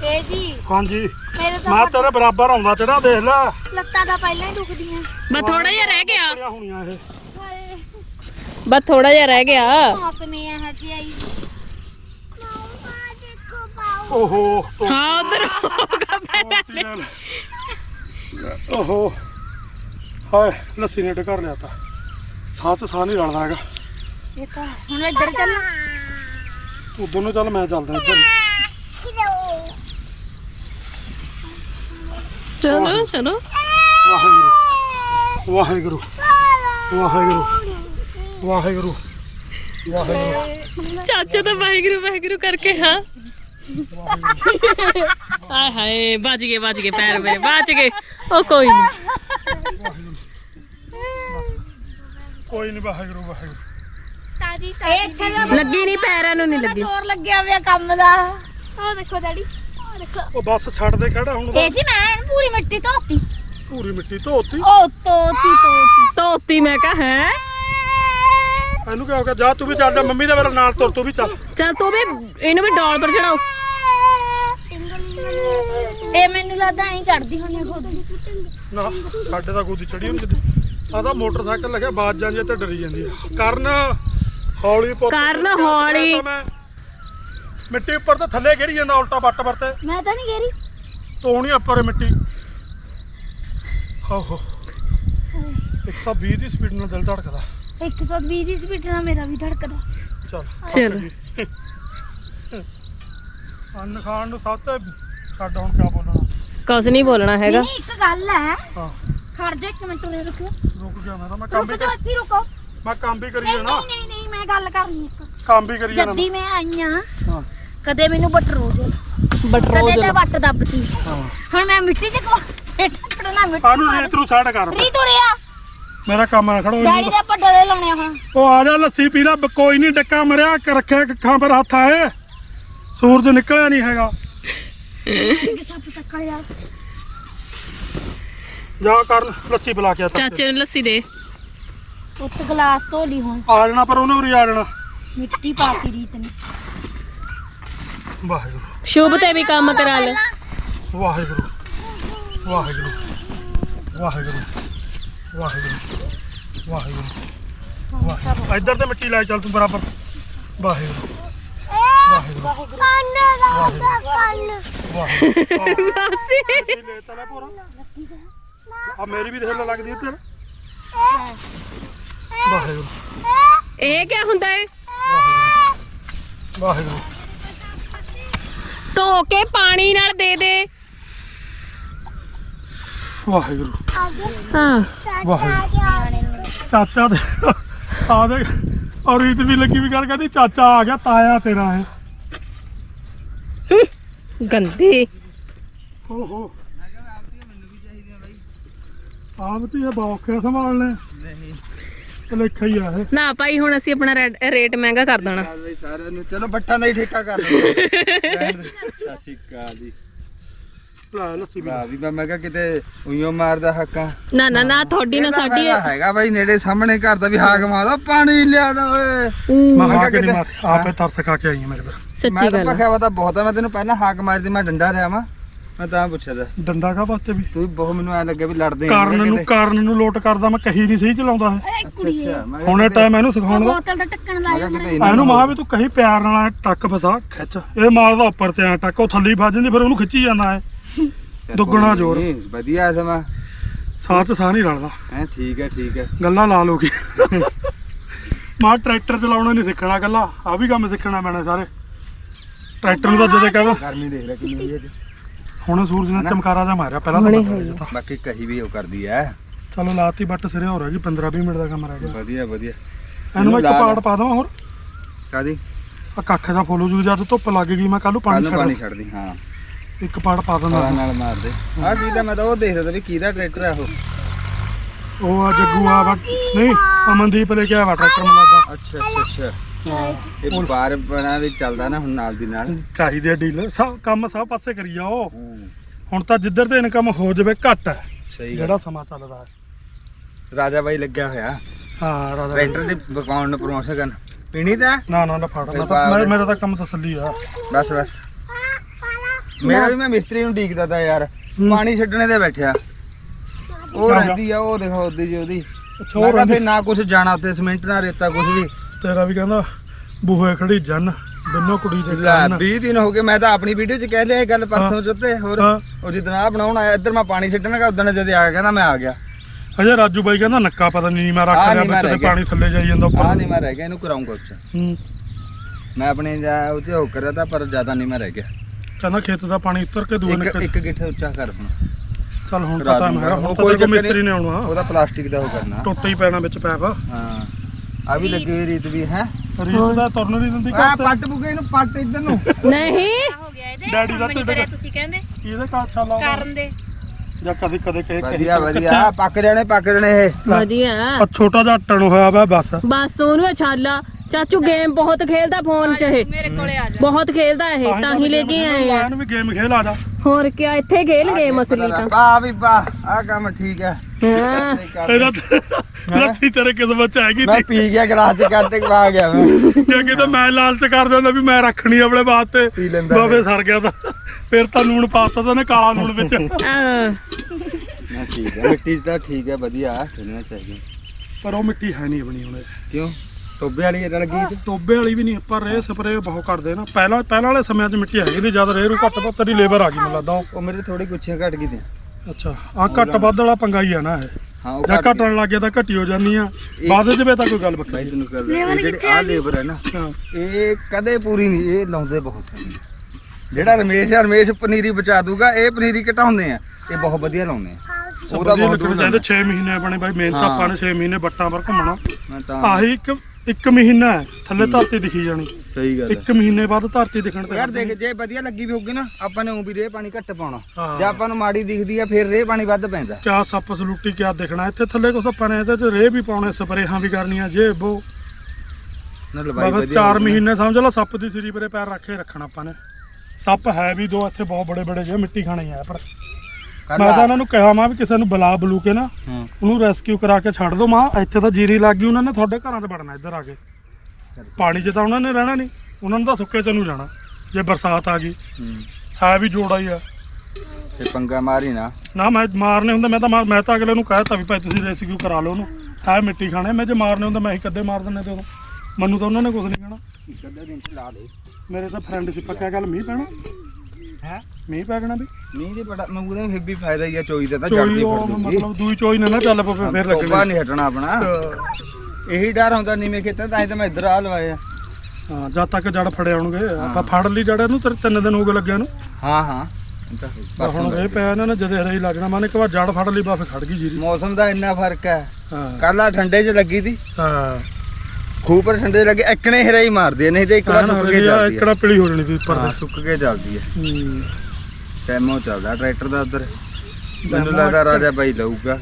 ਤੇ ਜੀ। ਹਾਂਜੀ। ਮੇਰੇ ਤਾਂ ਮੈਂ ਤੇਰੇ ਬਰਾਬਰ ਆਉਂਦਾ ਤੇਰਾ ਦੇਖ ਲੈ। ਲੱਤਾਂ ਤਾਂ ਪਹਿਲਾਂ ਹੀ ਦੁਖਦੀਆਂ। ਬਸ ਥੋੜਾ ਜਿਹਾ ਰਹਿ ਗਿਆ। ਹੋਣੀਆਂ ਇਹ। ਬਸ ਥੋੜਾ ਜਿਹਾ ਰਹਿ ਗਿਆ। ਮੌਸਮੀ ਇਹ ਹਜੀ ਆਈ ਓਹੋ। ਹਾਂ ਉਧਰ ਧੋਤੀ ਨਾਲ। ਓਹੋ। ਹਾਏ ਲੱਸੀ ਨੇ ਢਕਰ ਲਿਆ ਤਾ ਸਾਹ ਚ ਸਾਹ ਨਹੀਂ ਰਲਦਾ ਹੈਗਾ। ਇਹ ਤਾਂ ਹੁਣ ਇੱਧਰ ਚੱਲ। ਉਧਰ ਨੂੰ ਚੱਲ ਮੈਂ ਚੱਲਦਾ ਇੱਧਰ। ਚਲੋ ਚਲੋ। ਵਾਹਿਗੁਰੂ। ਵਾਹਿਗੁਰੂ। ਵਾਹਿਗੁਰੂ। ਵਾਹਿਗੁਰੂ। ਵਾਹਿਗੁਰੂ। ਚਾਚਾ ਤਾਂ ਵਾਹਿਗੁਰੂ ਵਾਹਿਗੁਰੂ ਕਰਕੇ ਹਾਂ। ਆਏ ਹਾਏ ਬਚ ਗਏ ਬਚ ਗਏ ਪੈਰ ਮੇਰੇ ਬਚ ਗਏ। ਉਹ ਕੋਈ ਨਹੀਂ ਕੋਈ ਨਹੀਂ ਵਾਹਿਗੁਰੂ ਵਾਹਿਗੁਰੂ। ਤਾਜੀ ਇੱਥੇ ਦਾ ਲੱਗੀ ਨਹੀਂ ਪੈਰਾਂ ਨੂੰ ਨਹੀਂ ਲੱਗੀ। ਜ਼ੋਰ ਲੱਗਿਆ ਹੋਇਆ ਕੰਮ ਦਾ। ਉਹ ਦੇਖੋ ਡੈਡੀ ਉਹ ਦੇਖੋ। ਉਹ ਬੱਸ ਛੱਡ ਦੇ ਕਿਹੜਾ ਹੁਣ ਇਹ ਜੀ ਮੈਂ ਇਹਨੂੰ ਪੂਰੀ ਮਿੱਟੀ ਧੋਤੀ। ਪੂਰੀ ਮਿੱਟੀ ਧੋਤੀ? ਉਹ ਤੋਤੀ ਤੋਤੀ ਧੋਤੀ ਮੈਂ ਕਹਾ ਹੈ? ਇਹਨੂੰ ਕਿਹਾ ਹੋਗਾ ਜਾ ਤੂੰ ਵੀ ਚੱਲ ਜਾ ਮੰਮੀ ਦੇ ਮੇਰੇ ਨਾਲ ਤੁਰ ਤੂੰ ਵੀ ਚੱਲ। ਚੱਲ ਤੂੰ ਵੀ ਇਹਨੂੰ ਵੀ ਡਾਲ ਪਰ ਚੜਾਓ। ਇਹ ਮੈਨੂੰ ਲੱਗਦਾ ਐਂ ਚੜਦੀ ਹੋਣੀ ਖੁਦ ਨਾ ਸਾਡੇ ਤਾਂ ਗੋਦੀ ਚੜੀ ਨਹੀਂ ਕਿਤੇ ਆ ਤਾਂ ਮੋਟਰਸਾਈਕਲ ਲੱਗਿਆ ਬਾਜ ਜਾਂਦੀ ਆ ਤੇ ਡਰੀ ਜਾਂਦੀ ਆ। ਕਰਨ ਹੌਲੀ ਪੁੱਤ। ਕਰਨ ਹੌਲੀ। ਤਾਂ ਮਿੱਟੀ ਉੱਪਰ ਤੋਂ ਥੱਲੇ ਗਿਰੀ ਜਾਂਦਾ ਉਲਟਾ ਬੱਟ ਵਰਤੇ ਮੈਂ ਤਾਂ ਨਹੀਂ ਗੇਰੀ ਤੋਣੀ ਉੱਪਰ ਮਿੱਟੀ। ਹੋ ਹੋ 120 ਦੀ ਸਪੀਡ ਨਾਲ ਦਿਲ ਧੜਕਦਾ। 120 ਦੀ ਸਪੀਡ ਨਾਲ ਮੇਰਾ ਵੀ ਧੜਕਦਾ। ਚੱਲ ਚੱਲ। ਅੰਨ ਖਾਣ ਨੂੰ ਸੱਤ ਛੱਡ ਹੁਣ ਕਿਆ ਬੋਲਣਾ। ਕੁਛ ਨਹੀਂ ਬੋਲਣਾ ਹੈਗਾ। ਨਹੀਂ ਇੱਕ ਗੱਲ ਹੈ। ਹਾਂ। ਖੜ ਜਾ ਇੱਕ ਮਿੰਟ ਉਰੇ ਰੁਕੋ। ਰੁਕ ਗਿਆ ਮੈਂ ਤਾਂ ਮੈਂ ਕੰਮ ਰੁਕ ਜਾ ਇੱਥੇ ਮੈਂ ਕੰਮ ਵੀ ਕਰੀ ਜਾਣਾ। ਨਹੀਂ ਨਹੀਂ ਨਹੀਂ ਮੈਂ ਗੱਲ ਕਰਨੀ ਇੱਕ। ਕੰਮ ਵੀ ਕਰੀ ਜਾਣਾ ਜੱਦੀ ਮੈਂ ਆਈ ਆ। ਹਾਂ। ਕਦੇ ਮੈਨੂੰ ਬਟਰੋਜ ਕਦੇ ਬਟਰੋਜ ਤਾਂ ਵੱਟ ਦੱਬਤੀ ਹਾਂ। ਹੁਣ ਮੈਂ ਮਿੱਟੀ 'ਚ ਕੋ ਟੱਟਣਾ ਮਿੱਟੀ ਆਨੂੰ ਮਾਰ। ਰੀਤ ਨੂੰ ਸਾਈਡ ਕਰ। ਰੀ ਤੁਰਿਆ ਮੇਰਾ ਕੰਮ ਨਾ ਖੜੋ ਡੈਡੀ ਦੇ ਆਪਾਂ ਡਲੇ ਲਾਉਣੇ ਆ ਹੁਣ। ਉਹ ਆ ਜਾ ਲੱਸੀ ਪੀ ਲੈ ਬ- ਕੋਈ ਨਹੀਂ ਡੱਕਾ ਮਰਿਆ ਕਿ ਰੱਖਿਆ ਅੱਖਾਂ ਪਰ ਹੱਥ ਆਏ। ਸੂਰਜ ਨਿਕਲਿਆ ਨਹੀਂ ਹੈਗਾ। ਕਿ ਸੱਪ ਤੱਕਾ ਯਾਰ ਜਾ ਕਰਨ ਲੱਸੀ ਪਿਲਾ ਕੇ ਆ। ਚਾਚੇ ਨੂੰ ਲੱਸੀ ਦੇ। ਉੱਤ ਗਲਾਸ ਧੋ ਲਈ ਹੁਣ। ਆ ਜਾਣਾ ਪਰ ਉਹਨੇ ਉਰੀ ਆ ਜਾਣਾ। ਮਿੱਟੀ ਪਾਤੀ ਰੀਤ ਨੇ। ਵਾਹਿਗੁਰੂ। ਸ਼ੁਭ ਤੇ ਵੀ ਕੰਮ ਕਰਾ ਲੈ। ਵਾਹਿਗੁਰੂ। ਵਾਹਿਗੁਰੂ। ਵਾਹਿਗੁਰੂ। ਵਾਹਿਗੁਰੂ। ਵਾਹਿਗੁਰੂ। ਵਾਹਿਗੁਰੂ। ਇੱਧਰ ਤੇ ਮਿੱਟੀ ਲੈ ਚੱਲ ਤੂੰ ਬਰਾਬਰ। ਵਾਹਿਗੁਰੂ। ਕੰਨ ਦਾ ਕੰਨ ਵਾਹਿਗੁਰੂ ਲੱਸੀ ਲੈ ਤਾ ਲੈ ਪੂਰਾ ਆ ਮੇਰੀ ਵੀ ਦੇਖ ਲੈ ਲੱਗਦੀ ਇੱਧਰ ਵਾਹਿਗੁਰੂ ਇਹ ਕੀ ਹੁੰਦਾ ਏ ਵਾਹਿਗੁਰੂ। ਧੋ ਕੇ ਪਾਣੀ ਨਾਲ ਦੇ ਦੇ। ਵਾਹਿਗੁਰੂ। ਹਾਂ। ਵਾਹਿਗੁਰੂ ਚਾਚਾ ਦੇ ਆ ਦੇ ਔਰ ਰੀਤ ਵੀ ਲੱਗੀ ਵੀ ਗੱਲ ਕਹਿੰਦੀ ਚਾਚਾ ਆ ਗਿਆ ਤਾਇਆ ਤੇਰਾ ਹੈ। ਗੰਦੇ। ਓਹੋ ਆਪ ਤੇ ਇਹ ਬੌਖਿਆ ਸੰਭਾਲਣੇ। ਨਹੀਂ ਭਲੇਖਾ ਹੀ ਆ ਇਹ। ਨਾ ਭਾਈ ਹੁਣ ਅਸੀਂ ਆਪਣਾ ਰੇਟ- ਮਹਿੰਗਾ ਕਰ ਦੇਣਾ। ਬਈ ਸਾਰਿਆਂ ਨੂੰ ਚਲੋ ਬੱਠਾਂ ਦਾ ਹੀ ਠੇਕਾ ਕਰ ਲਓ ਸਤਿ ਸ਼੍ਰੀ ਅਕਾਲ ਜੀ। ਲੱਸੀ ਵੀ ਮੈਂ ਕਿਹਾ ਕਿਤੇ ਉਈਓ ਮਾਰਦਾ ਹੱਕਾਂ। ਨਾ ਨਾ ਨਾ ਤੁਹਾਡੀ ਨਾ ਇਹਦਾ ਸਾਡੀ ਫਾਇਦਾ ਹੈਗਾ ਬਾਈ ਨੇੜੇ ਸਾਹਮਣੇ ਘਰ ਦਾ ਵੀ ਹਾਕ ਮਾਰਦਾ ਪਾਣੀ ਲਿਆ ਦਾ ਓਏ। ਮੈਂ ਮੈਂ ਹਾਂ ਕਿਹਾ ਕਿ ਨਹੀਂ ਕਿਤੇ- ਮਾਰ ਆਪੇ ਤਰਸ ਖਾ ਕੇ ਆਈ ਹਾਂ ਮੇਰੇ ਪਰ ਮੈਂ ਸੱਚੀ ਤਾਂ ਗੱਲ ਆ। ਭਖਿਆ ਵਾ ਤਾਂ ਬਹੁਤ ਆ ਮੈਂ ਤੈਨੂੰ ਪਹਿਲਾਂ ਹਾਕ ਮਾਰਦੀ ਮੈਂ ਡੰਡਾ ਰਿਆ ਵਾਂ। ਮੈਂ ਤਾਂ ਪੁੱਛਿਆ ਤਾ ਡੰਡਾ ਕਾ ਵਾਸਤੇ ਵੀ? ਤੂੰ ਵੀ ਬਹੁਤ ਮੈਨੂੰ ਐ ਲੱਗਿਆ ਵੀ ਲੜਦੇ ਕਾਰਨ ਨੂੰ ਕਾਰਨ ਨੂੰ ਲੋਟ ਕਰਦਾ ਮੈਂ ਕਹੀ ਨਹੀਂ ਸਹੀ ਚਲਾਉਂਦਾ ਇਹ। ਏ ਕੁੜੀਏ। ਹੁਣ ਇਹ ਟਾਈਮ ਇਹਨੂੰ ਸਿਖਾਉਣ ਦਾ। ਬੋਤਲ ਦਾ ਢੱਕਣ ਮੈਂ ਲਾਇਆ ਕਿਹਾ ਕਿਤੇ ਇਹਨੂੰ ਮਾਂ ਵੀ ਤੂੰ ਕਹੀ ਪਿਆਰ ਨਾਲ ਐਂ ਟੱਕ ਫਸਾ ਖਿੱਚ। ਇਹ ਮਾਰਦਾ ਉੱਪਰ ਤੇ ਆ ਟੱਕ ਉਹ ਥੱਲੇ ਹੀ ਫਸ ਜਾਂਦੀ ਫਿਰ ਉਹਨੂੰ ਖਿੱਚੀ ਜਾਂਦਾ ਹੈ ਦੁੱਗਣਾ ਜ਼ੋਰ। ਨਹੀਂ, ਵਧੀਆ ਸਮਾਂ। ਸਾਹ ਚ ਸਾਹ ਨਹੀਂ ਰਲਦਾ। ਹੈ ਠੀਕ ਹੈ ਠੀਕ ਹੈ ਗੱਲਾਂ ਲਾਲ ਹੋ ਗਈ ਮਾਂ ਟਰੈਕਟਰ ਚਲਾਉਣਾ ਨਹੀਂ ਸਿੱਖਣਾ ਗੱਲਾਂ ਆ ਵੀ ਕੰਮ ਸਿੱਖਣਾ ਪੈਣਾ ਸਾਰੇ। ਟਰੈਕਟਰ ਨੂੰ ਤਾਂ ਜਦੋਂ ਕਹਦਾ। ਗਰਮੀ ਦੇਖ ਲੈ ਕਿੰਨੀ ਹੈ ਹੁਣ ਸੂਰਜ ਨੇ ਚਮਕਾਰਾ ਜਾ ਮਾਰਿਆ ਪਹਿਲਾਂ ਤਾਂ ਪਤਾ ਨਹੀਂ ਤਾਂ। ਬਾਕੀ ਕਹੀ ਵੀ ਉਹ ਕਰਦੀ ਐ। ਚਲੋ ਲਾਤੀ ਬੱਟ ਸਿਰੇ ਹੋ ਰਿਹਾ ਜੀ 15 20 ਮਿੰਟ ਦਾ ਕੰਮ ਰਹਿ ਗਿਆ। ਵਧੀਆ ਵਧੀਆ। ਇਹਨੂੰ ਮੈਂ ਇੱਕ ਲਾ- ਪਾੜ ਪਾ ਦਵਾਂ ਹੋਰ? ਕਾਦੀ ਆ ਕੱਖ ਜਾ ਫੋਲੋ ਜੂ ਜਦ ਧੁੱਪ ਲੱਗ ਗਈ ਮੈਂ ਕੱਲ ਨੂੰ ਕੱਲ ਪਾਣੀ ਪਾਣੀ ਛੱਡ ਛੱਡਦੀ ਹਾਂ। ਇੱਕ ਪਾੜ ਪਾ ਦਿੰਦਾ ਨਾਲ ਮਾਰ ਦੇ ਆ ਕਿਹਦਾ ਮੈਂ ਤਾਂ ਉਹ ਦੇਖਦਾ ਤਾ ਵੀ ਕਿਹਦਾ ਟਰੈਕਟਰ ਆ ਉਹ। ਉਹ ਆ ਜੱਗੂ ਆ ਵਾ ਨਹੀਂ ਅਮਨਦੀਪ ਲੈ ਕੇ ਆਇਆ ਵਾ ਟਰੈਕਟਰ ਮੈਨੂੰ ਲੱਗਦਾ। ਅੱਛਾ ਅੱਛਾ ਅੱਛਾ। ਇਹ ਬਾਰ ਬਣਾ ਵੀ ਚੱਲਦਾ ਨਾ ਹੁਣ ਨਾਲ ਦੀ ਨਾਲ। ਚਾਹੀਦੇ ਡੀਲ ਸਭ ਕੰਮ ਸਭ ਪਾਸੇ ਕਰੀ ਜਾਓ। ਹੁਣ ਤਾਂ ਜਿੱਧਰ ਤੇ ਇਨਕਮ ਹੋ ਜਾਵੇ ਘੱਟ ਹੈ। ਸਹੀ ਜਿਹੜਾ ਗੱਲ ਸਮਾਂ ਚੱਲਦਾ ਹੈ। ਰਾਜਾ ਬਾਈ ਲੱਗਿਆ ਹੋਇਆ। ਹਾਂ ਰਾਜਾ ਟਰੈਕਟਰ ਦੀ ਬਕਾਉਣ ਨੂੰ ਪ੍ਰਮੋਸ਼ਨ ਕਰਨ। ਪੀਣੀ ਤਾਂ? ਨਾ ਨਾ ਨਾ ਫੜ ਮੈਂ ਤਾਂ ਮੈਂ- ਮੇਰਾ ਤਾਂ ਕੰਮ ਤਸੱਲੀ ਆ। ਬਸ ਬਸ। ਮੇਰਾ ਵੀ ਮੈਂ ਮਿਸਤਰੀ ਨੂੰ ਡੀਕਦਾ ਤਾ ਯਾਰ ਪਾਣੀ ਛੱਡਣੇ ਤੇ ਬੈਠਿਆ। ਉਹ ਰਹਿੰਦੀ ਆ ਉਹ ਦੇਖੋ ਉਹਦੀ ਜੀ ਉਹਦੀ। ਮੈਂ ਕਿਹਾ ਫਿਰ ਨਾ ਕੁਝ ਜਾਣਾ ਉੱਤੇ ਸੀਮੈਂਟ ਨਾ ਰੇਤਾ ਕੁਝ ਵੀ। ਤੇਰਾ ਵੀ ਕਹਿੰਦਾ ਬੂਹੇ ਖੜੀ ਜਨ ਬਿੰਨੋ ਕੁੜੀ ਦੇ ਲੈ ਕੰਨ 20 ਦਿਨ ਹੋ ਗਏ ਮੈਂ ਤਾਂ ਆਪਣੀ ਵੀਡੀਓ 'ਚ ਕਹਿ ਲਿਆ ਇਹ ਗੱਲ ਪਰਸੋਂ ਚੁੱਤੇ ਹੋਰ ਹਾਂ। ਉਹ ਜਿੱਦਣ ਆ ਬਣਾਉਣ ਆਇਆ ਇੱਧਰ ਮੈਂ ਪਾਣੀ ਛੱਡਣਗਾ ਉਦੋਂ ਜਦ ਆ ਗਿਆ ਕਹਿੰਦਾ ਮੈਂ ਆ ਗਿਆ। ਅਜੇ ਰਾਜੂ ਬਾਈ ਕਹਿੰਦਾ ਨੱਕਾ ਪਤਾ ਨਹੀਂ ਮੈਂ ਰੱਖ ਆਹ ਲਿਆ ਨੀ ਮੈਂ ਵਿੱਚ ਤੇ ਰਹਿ ਗਿਆ। ਪਾਣੀ ਥੱਲੇ ਜਾਈ ਜਾਂਦਾ ਆ ਉੱਪਰ ਨਹੀਂ ਮੈਂ ਰਹਿ ਗਿਆ ਇਹਨੂੰ ਕਰਾਉਂਗਾ ਉੱਚ ਹੂੰ। ਮੈਂ ਆਪਣੇ ਜਾ ਉਹ 'ਚ ਉਹ ਕਰਿਆ ਤਾਂ ਪਰ ਜ਼ਿਆਦਾ ਨਹੀਂ ਮੈਂ ਰਹਿ ਗਿਆ। ਕਹਿੰਦਾ ਖੇਤ ਦਾ ਪਾਣੀ ਉੱਤਰ ਕੇ ਦੂਏ ਇੱਕ ਨਿਕਲ। ਇੱਕ ਗਿੱਠ ਉੱਚਾ ਕਰ ਹੁਣ। ਚੱਲ ਹੁਣ ਤਾਂ ਕਰਾ ਟਾਈਮ। ਹੈਗਾ ਹੁਣ ਤਾਂ ਕੋਈ ਮਿਸਤਰੀ ਨੇ। ਆਉਣਾ। ਉਹਦਾ ਪਲਾਸਟਿਕ ਦਾ ਉਹ ਕਰਨਾ। ਟੁੱਟ ਹੀ ਪੈਣਾ ਵਿੱਚ ਪੈਪ। ਹਾਂ। ਆ ਵੀ ਲੱਗੀ ਹੋਈ ਰੀਤ ਵੀ ਹੈ? ਰੀਤ ਦਾ ਤੁਰਨ ਨਹੀਂ ਦਿੰਦੀ ਆ ਘਰ ਪੱਟ ਬੁਕੇ ਇਹਨੂੰ ਪੱਟ ਇੱਧਰ ਨੂੰ। ਨਹੀਂ। ਹੋ ਗਿਆ ਇਹਦੇ ਡੈਡੀ ਦਾ ਕਰਿਆ ਤੁਸੀਂ ਕਹਿੰਦੇ। ਇਹਦੇ ਕਾ ਅੱਛਾ ਲਾਉਂਦਾ ਕਰਨ ਦੇ। ਜਾਂ ਕਦੇ ਕਦੇ ਕਹੇ ਕਹੀ ਵਧੀਆ ਵਧੀਆ। ਪੱਕ ਜਾਣੇ ਪੱਕ ਜਾਣੇ ਇਹ। ਵਧੀਆ। ਆ ਛੋਟਾ ਜਿਹਾ ਟਣ ਹੋਇਆ ਵਾ ਬਸ। ਬਸ ਉਹਨੂੰ ਛਾਲਾ। ਚਾਚੂ ਗੇਮ ਬਹੁਤ ਖੇਲਦਾ ਫੋਨ 'ਚ ਇਹ। ਮੇਰੇ ਕੋਲੇ ਆ ਜਾ। ਬਹੁਤ ਖੇਲਦਾ ਇਹ ਤਾਂ ਹੀ ਲੈ ਕੇ ਆਏ ਆ। ਇਹਨੂੰ ਵੀ ਗੇਮ ਖੇਲ ਆ ਜਾ। ਹੋਰ ਕੀ ਇੱਥੇ ਖੇਲ ਗੇਮ ਅਸਲੀ ਤਾਂ। ਵਾਹ ਵੀ ਵਾਹ ਆ ਕੰਮ ਠੀਕ ਹੈ। ਹਾਂ ਇਹਦਾ ਤੇਰੇ ਕਿਸਮਤ ਚ ਹੈਗੀ ਮੈਂ ਤੀ ਪੀ ਗਿਆ ਗਲਾਸ ਚ ਕੱਟ ਕੇ ਆ ਗਿਆ ਮੈਂ। ਜੇ ਕਿਤੇ ਮੈਂ ਲਾਲਚ ਕਰ ਦਿੰਦਾ ਵੀ ਮੈਂ ਰੱਖਣੀ ਆਪਣੇ ਪੀ ਲੈਂਦਾ ਬਾਬੇ ਸਰ ਗਿਆ ਤਾਂ ਫਿਰ ਤਾਂ ਲੂਣ ਪਾਤਾ ਤਾਂ ਨੇ ਕਾਲਾ ਲੂਣ ਵਿੱਚ। ਆਹ, ਨਾ ਠੀਕ ਹੈ ਮਿੱਟੀ ਤਾਂ ਠੀਕ ਹੈ ਵਧੀਆ ਖੇਲਣਾ ਚਾਹੀਦਾ। ਪਰ ਉਹ ਮਿੱਟੀ ਹੈ ਨਹੀਂ ਆਪਣੀ ਹੁਣ। ਕਿਉਂ? ਟੋਬੇ ਵਾਲੀ ਇਹ ਲੱਗੀ ਚ ਟੋਬੇ ਵਾਲੀ ਵੀ ਨਹੀਂ ਪਰ ਰੇ ਸਪਰੇ ਬਹੁਤ ਕਰਦੇ ਨਾ। ਪਹਿਲਾਂ ਪਹਿਲਾਂ ਵਾਲੇ ਸਮਿਆਂ 'ਚ ਮਿੱਟੀ ਹੈਗੀ ਨਹੀਂ ਜਦ ਰੇਰੂ ਘੱਟ ਪੱਤਰ ਦੀ ਲੇਬਰ ਆ ਗਈ ਮੈਨੂੰ ਲੱਗਦਾ। ਉਹ। ਮੇਰੇ ਥੋੜੀ ਗੁੱਛੀਆਂ ਘਟ ਗਈ ਤੇ ਅੱਛਾ ਆ ਘੱਟ ਵੱਧ ਵਾਲਾ ਪੰਗਾ ਹੀ ਆ ਨਾ ਇਹ। ਹਾਂ ਉਹ ਜਾਂ। ਘਟਣ ਲੱਗ ਗਿਆ ਤਾਂ ਘਟੀ ਹੋ ਜਾਂਦੀ ਆ। ਬਾਅਦ ਵਿੱਚ ਵੇ ਤਾਂ ਕੋਈ ਗੱਲ ਬਾਈ ਬੱਕਰੀ ਤੈਨੂੰ ਗੱਲ ਇਹ ਜਿਹੜੀ ਆ ਲੇਬਰ ਹੈ ਨਾ ਹਾਂ। ਇਹ ਕਦੇ ਪੂਰੀ ਨਹੀਂ ਇਹ ਲਾਉਂਦੇ ਬਹੁਤ ਜਿਹੜਾ ਰਮੇਸ਼ ਆ ਰਮੇਸ਼ ਪਨੀਰੀ ਬਚਾ ਦੂਗਾ ਇਹ ਪਨੀਰੀ ਘਟਾਉਂਦੇ ਆ। ਇਹ ਬਹੁਤ ਵਧੀਆ ਲਾਉਂਦੇ ਆ। ਉਹਦਾ ਬਹੁਤ ਦੂਰ ਚਾਹੀਦਾ 6 ਮਹੀਨੇ ਆਪਣੇ ਬਾਈ ਮਿਹਨਤ। ਆਪਾਂ ਨੇ 6 ਮਹੀਨੇ ਬੱਟਾਂ ਪਰ ਘੁੰਮਣਾ। ਮੈਂ ਤਾਂ ਆਹੀ ਇੱਕ ਇੱਕ ਮਹੀਨਾ ਹੈ ਥੱਲੇ ਧਰਤੀ ਦਿਖੀ ਜਾਣੀ। ਸਹੀ ਗੱਲ ਹੈ। ਇੱਕ ਮਹੀਨੇ ਬਾਅਦ ਧਰਤੀ ਦਿਖਣ ਤੇ ਯਾਰ ਦੇਖ ਜੇ ਵਧੀਆ ਲੱਗੀ ਵੀ ਹੋਊਗੀ ਨਾ ਆਪਾਂ ਨੇ ਉਹ ਵੀ ਰੇਹ ਪਾਣੀ ਘੱਟ ਪਾਉਣਾ। ਹਾਂ। ਜੇ ਆਪਾਂ ਨੂੰ ਮਾੜੀ ਦਿਖਦੀ ਆ ਫਿਰ ਰੇਹ ਪਾਣੀ ਵੱਧ ਪੈਂਦਾ। ਕਿਆ ਸੱਪ ਸਲੂਟੀ ਕਿਆ ਦਿਖਣਾ ਇੱਥੇ ਥੱਲੇ ਕੁਛ ਆਪਾਂ ਨੇ ਇਹਦੇ ਚ ਰੇਹ ਵੀ ਪਾਉਣੇ ਸਪਰੇਹਾਂ ਵੀ ਕਰਨੀਆਂ ਜੇ ਉਹ ਨਾ ਲਵਾਈ ਬਸ ਵਧੀਆ 4 ਹੋਊਗੀ ਨਾ। ਮਹੀਨੇ ਸਮਝ ਲਾ ਸੱਪ ਦੀ ਸਿਰੀ ਪਰੇ ਪੈਰ ਰੱਖੇ ਰੱਖਣਾ ਆਪਾਂ ਨੇ। ਸੱਪ ਹੈ ਵੀ ਦੋ ਇੱਥੇ ਬਹੁਤ ਬੜੇ ਬੜੇ ਜੇ ਮਿੱਟੀ ਖਾਣੇ ਆ ਪਰ ਮੈਂ ਤਾਂ ਇਹਨਾਂ ਨੂੰ ਕਿਹਾ ਮੈਂ ਵੀ ਕਿਸੇ ਨੂੰ ਬੁਲਾ ਬਲੂ ਕੇ ਨਾ ਉਹਨੂੰ ਰੈਸਕਿਊ ਕਰਾ ਕੇ ਛੱਡ ਦੋ ਮਾਂ ਇੱਥੇ ਤਾਂ ਜੀਰੀ ਲੱਗ ਗਈ ਉਹਨਾਂ ਨੇ ਤੁਹਾਡੇ ਘਰਾਂ 'ਚ ਵੜਨਾ ਇੱਧਰ ਆ ਕੇ। ਪਾਣੀ 'ਚ ਤਾਂ ਉਹਨਾਂ ਨੇ ਰਹਿਣਾ ਨਹੀਂ ਉਹਨਾਂ ਨੂੰ ਤਾਂ ਸੁੱਕੇ 'ਚ ਨੂੰ ਜਾਣਾ ਜੇ ਬਰਸਾਤ ਆ ਗਈ। ਹੂੰ। ਵੀ ਜੋੜਾ ਹੀ ਆ। ਤੇ ਪੰਗਾ ਮਾਰੀ ਨਾ। ਨਾ ਮੈਂ ਮਾਰਨੇ ਹੁੰਦੇ ਮੈਂ ਤਾਂ ਮੈਂ ਤਾਂ ਅਗਲੇ ਨੂੰ ਕਹਿਤਾ ਵੀ ਭਾਈ ਤੁਸੀਂ ਰੈਸਕਿਊ ਕਰਾ ਲਓ ਉਹਨੂੰ। ਹੈ ਮਿੱਟੀ ਖਾਣੇ ਮੈਂ ਜੇ ਮਾਰਨੇ ਹੁੰਦੇ ਮੈਂ ਹੀ ਕਦੇ ਮਾਰ ਦਿੰਨੇ ਤੇ ਉਦੋਂ ਮੈਨੂੰ ਤਾਂ ਉਹਨਾਂ ਨੇ ਕੁਝ ਨਹੀਂ ਕਹਿਣਾ। ਅੱਧੇ ਦਿਨ ਚ ਲਾ ਦੇ। ਮੇਰੇ ਤਾਂ ਫਰੈਂਡ ਸੀ ਪੱਕਾ ਗੱਲ ਮੀਂਹ ਪੈਣਾ। ਹੈ? ਮੀਂਹ ਪੈ ਜਾਣਾ ਵੀ? ਨਹੀਂ ਦੀ ਬੜਾ ਮੈਂ ਉਹਦੇ ਫਿਰ ਵੀ ਫਾਇਦਾ ਹੀ ਆ ਚੋਈ ਦਾ ਤਾਂ ਚੋਈ ਜੜਦੀ ਉਹ ਮਤਲਬ ਦੂਈ ਚੋਈ ਨਾ ਨਾ ਚੱਲ ਪਵੇ ਫਿਰ ਲੱਗਣਾ। ਨਹੀਂ ਹਟਣਾ ਆਪਣਾ। ਇਹੀ ਡਰ ਹੁੰਦਾ ਨੀਵੇਂ ਖੇਤਾਂ ਤਾਂ ਹੀ ਤਾਂ ਮੈਂ ਇੱਧਰ ਆ। ਲਵਾਇਆ ਹਾਂ ਜਦ ਤੱਕ ਜੜ ਫੜੇ ਆਉਣਗੇ ਆਪਾਂ ਫੜ ਲਈ ਜੜ ਇਹਨੂੰ ਤੇ ਤਿੰਨ ਦਿਨ ਹੋ ਗਏ ਲੱਗਿਆ ਨੂੰ। ਹਾਂ ਹਾਂ। ਹੁਣ ਇਹ ਪਿਆ ਇਹਨਾਂ ਨੇ ਜਦੇ ਹਰੇ ਹੀ ਲੱਗਣਾ। ਮਾਨੇ ਇੱਕ ਵਾਰ ਜੜ ਫੜ ਲਈ ਬਸ ਖੜ ਗਈ ਜੀਰੀ। ਮੌਸਮ ਦਾ ਇੰਨਾ ਫ਼ਰਕ ਹੈ। ਹਾਂ। ਕੱਲ ਆ ਠੰਡੇ 'ਚ ਲੱਗੀ ਤੀ ਹਾਂ। ਖੂਹ ਪਰ ਠੰਡੇ ਲੱਗੇ ਇੱਕਣੇ ਹਿਰਾ ਹੀ ਮਾਰਦੀ ਹੈ ਨਹੀਂ ਤੇ ਇੱਕ ਵਾਰ ਸੁੱਕ ਕੇ ਚੱਲਦੀ ਹੈ ਇਕੜਾ ਪੀਲੀ ਹੋ ਜਾਣੀ ਸੀ ਉੱਪਰ ਹਾਂ ਤੇ ਸੁੱਕ ਕੇ ਚੱਲਦੀ ਹੈ ਹੂੰ। ਟੈਮੋ ਚੱਲਦਾ ਟਰੈਕਟਰ ਦਾ ਉਧਰ। ਮੈਨੂੰ ਲੱਗਦਾ ਰਾਜਾ ਬਾਈ ਲਊਗਾ।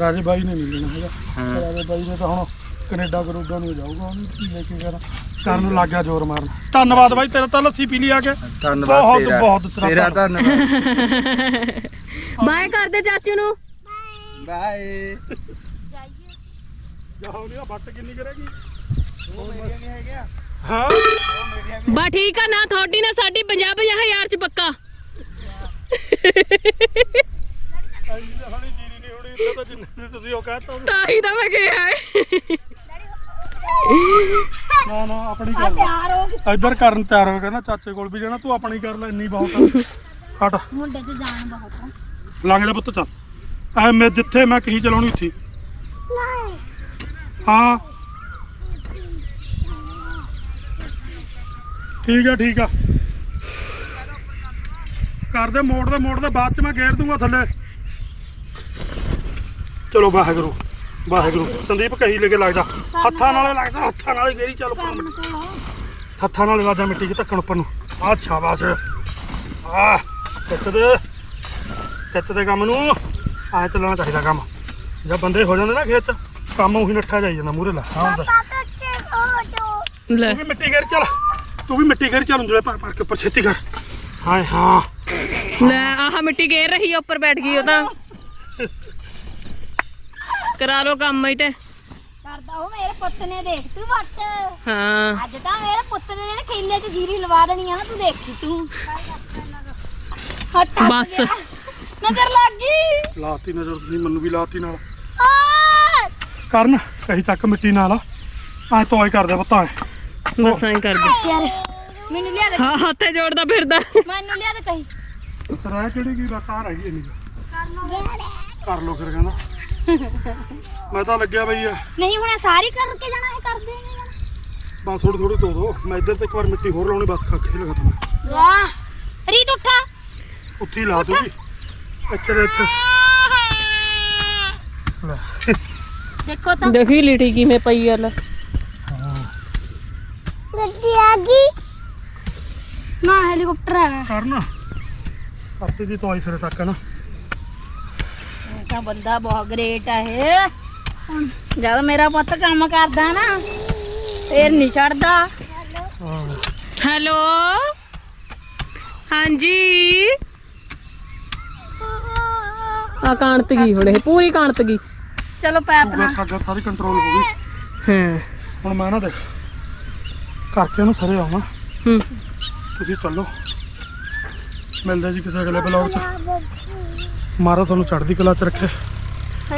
ਰਾਜੇ ਬਾਈ ਨੇ ਨਹੀਂ ਲੈਣਾ ਹੈਗਾ। ਹਾਂ। ਰਾਜੇ ਬਾਈ ਨੇ ਤਾਂ ਹੁਣ ਕੈਨੇਡਾ ਕਰੂਗਾ ਨੂੰ ਜਾਊਗਾ ਉਹਨੂੰ ਲੈ ਕੇ ਕਰ ਕਰਨ ਨੂੰ ਲੱਗ ਗਿਆ ਜ਼ੋਰ ਮਾਰਨ। ਧੰਨਵਾਦ ਬਾਈ ਤੇਰਾ ਤਾਂ ਲੱਸੀ ਪੀ ਲਈ ਆ ਕੇ। ਧੰਨਵਾਦ ਬਹੁਤ- ਤੇਰਾ। ਬਹੁਤ ਤੇਰਾ ਤੇਰਾ ਧੰਨਵਾਦ। ਬਾਏ ਕਰਦੇ ਚਾਚੂ ਨੂੰ। ਬਾਏ। ਜਾਓ ਨਹੀਂ ਬੱਟ ਕਿੰਨੀ ਕਰੇਗੀ ਹਾਂ ਬਾ ਠੀਕ ਆ ਨਾ ਤੁਹਾਡੀ ਨਾ ਸਾਡੀ 50 50 ਹਜ਼ਾਰ ਚ ਪੱਕਾ। ਹਣੀ ਜੀਰੀ ਨਹੀਂ ਹੋਣੀ ਇੱਥੇ ਤਾਂ ਜਿੰਨੇ ਤੁਸੀਂ ਉਹ ਕਹਿਤਾ ਉਹਨੂੰ। ਤਾਂ ਹੀ ਤਾਂ ਮੈਂ ਕਿਹਾ ਹੈ। ਨਾ ਨਾ ਆਪਣੀ ਕਰ ਇੱਧਰ ਕਰਨ ਤਿਆਰ ਹੋ ਗਿਆ ਨਾ ਚਾਚੇ ਕੋਲ ਵੀ ਜਾਣਾ ਤੂੰ ਆਪਣੀ ਕਰ ਲੈ ਇੰਨੀ ਬਹੁਤ ਆ। ਹਟ। ਮੁੰਡੇ ਤੇ ਜਾਣ ਬਹੁਤ ਲੰਘ ਲੈ ਪੁੱਤ ਚੱਲ। ਐ ਮੈਂ ਜਿੱਥੇ ਮੈਂ ਕਹੀ ਚਲਾਉਣੀ ਉੱਥੇ ਹਾਂ। ਠੀਕ ਆ ਠੀਕ ਆ। ਕਰ ਦੇ ਮੋੜ ਦੇ ਮੋੜ ਦੇ ਬਾਅਦ ਚ ਮੈਂ ਗੇਰ ਦੂੰਗਾ ਥੱਲੇ। ਚਲੋ ਵਾਹਿਗੁਰੂ ਵਾਹਿਗੁਰੂ। ਸੰਦੀਪ ਕਹੀ ਲੈ ਕੇ ਲੱਗਦਾ। ਹੱਥਾਂ ਨਾਲੇ ਲੱਗਦਾ ਹੱਥਾਂ ਨਾਲੇ ਗੇਰੀ ਚੱਲ ਨੂੰ। ਹੱਥਾਂ ਨਾਲ ਲੱਗਦਾ ਮਿੱਟੀ 'ਚ ਧੱਕਣ ਉੱਪਰ ਨੂੰ। ਆ ਸ਼ਾਬਾਸ਼। ਆ ਖਿੱਚ ਦੇ। ਖਿੱਚ ਦੇ ਕੰਮ ਨੂੰ ਐ ਚੱਲਣਾ ਚਾਹੀਦਾ ਕੰਮ। ਜਦ ਬੰਦੇ ਹੋ ਜਾਂਦੇ ਨਾ ਖੇਤ ਕੰਮ ਉਹੀ ਨੱਠਾ ਜਾਈ ਜਾਂਦਾ ਮੂਰੇ ਲਾ ਹਾਂ ਹੁੰਦਾ ਲੈ ਮਿੱਟੀ ਘੇਰ ਚੱਲ। ਤੂੰ ਵੀ ਮਿੱਟੀ ਘੇਰ ਚੱਲ ਉਂਜਲੇ ਪਰ ਪਰ ਕੇ ਉੱਪਰ ਛੇਤੀ ਕਰ ਹਾਏ ਹਾਂ ਲੈ ਆਹ ਮਿੱਟੀ ਗੇਰ ਰਹੀ ਆ, ਉੱਪਰ ਬੈਠ ਗਈ ਉਹ ਤਾਂ। ਕਰਾ ਲੋ ਕੰਮ ਹੀ ਤੇ। ਕਰਦਾ ਉਹ ਮੇਰੇ ਪੁੱਤ ਨੇ ਦੇਖ ਤੂੰ ਵੱਟ। ਹਾਂ। ਅੱਜ ਤਾਂ ਮੇਰੇ ਪੁੱਤ ਨੇ ਜਿਹੜੇ ਖੇਲੇ 'ਚ ਜੀਰੀ ਲਵਾ ਦੇਣੀ ਆ ਨਾ ਤੂੰ ਦੇਖੀ ਤੂੰ। ਹਟ ਬਸ। ਨਜ਼ਰ ਲੱਗ ਗਈ। ਲਾਤੀ ਨਜ਼ਰ ਤੁਸੀਂ ਮੈਨੂੰ ਵੀ ਲਾਤੀ ਨਾਲ। ਕਰਨ ਕਹੀ ਚੱਕ ਮਿੱਟੀ ਨਾਲ ਐ ਤੋਏ ਕਰਦੇ ਪੁੱਤਾਂ ਬਸ ਐਂ ਕਰ ਦੇ। ਯਾਰ ਮੈਨੂੰ ਲਿਆ ਦੇ। ਹਾਂ ਹੱਥੇ ਜੋੜਦਾ ਫਿਰਦਾ। ਮੈਨੂੰ ਲਿਆ ਦੇ ਕਹੀ। ਰਹਿ ਕਿਹੜੀ ਕੀ ਬਕਾਰ ਹੈਗੀ ਇੰਨੀ? ਕਰ ਲੋ ਫਿਰ ਕਹਿੰਦਾ। ਮੈਂ ਤਾਂ ਲੱਗਿਆ ਬਈ ਆ ਨਹੀਂ ਹੁਣ ਸਾਰੀ ਕਰਕੇ ਜਾਣਾ ਇਹ ਕਰਦੇ ਨੇ ਬਸ ਥੋੜੀ ਥੋੜੀ ਧੋ ਦੋ। ਮੈਂ ਇੱਧਰ ਤੇ ਇੱਕ ਵਾਰ ਮਿੱਟੀ ਹੋਰ ਲਾਉਣੀ ਬਸ ਖਾ ਕੇ ਲਗਾ ਤਾ ਵਾਹ ਰੀਤ ਉੱਠਾ। ਉੱਥੇ ਹੀ ਲਾ ਦੂਗੀ ਇੱਥੇ ਦੇ ਇੱਥੇ। ਲੈ। ਦੇਖੋ ਤਾਂ। ਦੇਖੀ ਲਿਟੀ ਕਿਵੇਂ ਪਈ ਆ ਲੈ। ਆ ਗਈ। ਨਾ ਹੈਲੀਕਾਪਟਰ ਆ ਕਰਨ ਹਫ਼ਤੇ ਦੀ ਤੋਈ ਸਿਰੇ ਤੱਕ ਨਾ ਇਹ ਤਾਂ ਬੰਦਾ ਬਹੁਤ ਗ੍ਰੇਟ ਆ ਇਹ। ਹੁਣ ਜਦ ਮੇਰਾ ਪੁੱਤ ਕੰਮ ਕਰਦਾ ਨਾ ਫੇਰ ਨਹੀਂ ਛੱਡਦਾ। ਹਾਂ ਹੈਲੋ? ਹਾਂਜੀ? ਆ ਕਾਣਤ ਗਈ ਹੁਣ ਇਹ ਪੂਰੀ ਕਾਣਤ ਗਈ। ਚਲੋ ਪੈਪ ਸ਼ੂਗਰ ਨਾਲ ਸਾਡਾ ਸਾਰੀ ਕੰਟਰੋਲ ਹੋ ਗਈ। ਹਾਂ। ਹੁਣ ਮੈਂ ਨਾ ਦੇਖ। ਕਰਕੇ ਉਹਨੂੰ ਸਰੇ ਆਉਣਾ ਹੂੰ ਤੁਸੀਂ ਚੱਲੋ ਮਿਲਦੇ ਜੀ ਕਿਸੇ ਅਗਲੇ ਬਲੌਗ 'ਚ ਮਾਰਾ ਤੁਹਾਨੂੰ ਚੜ੍ਹਦੀ ਕਲਾ 'ਚ ਰੱਖੇ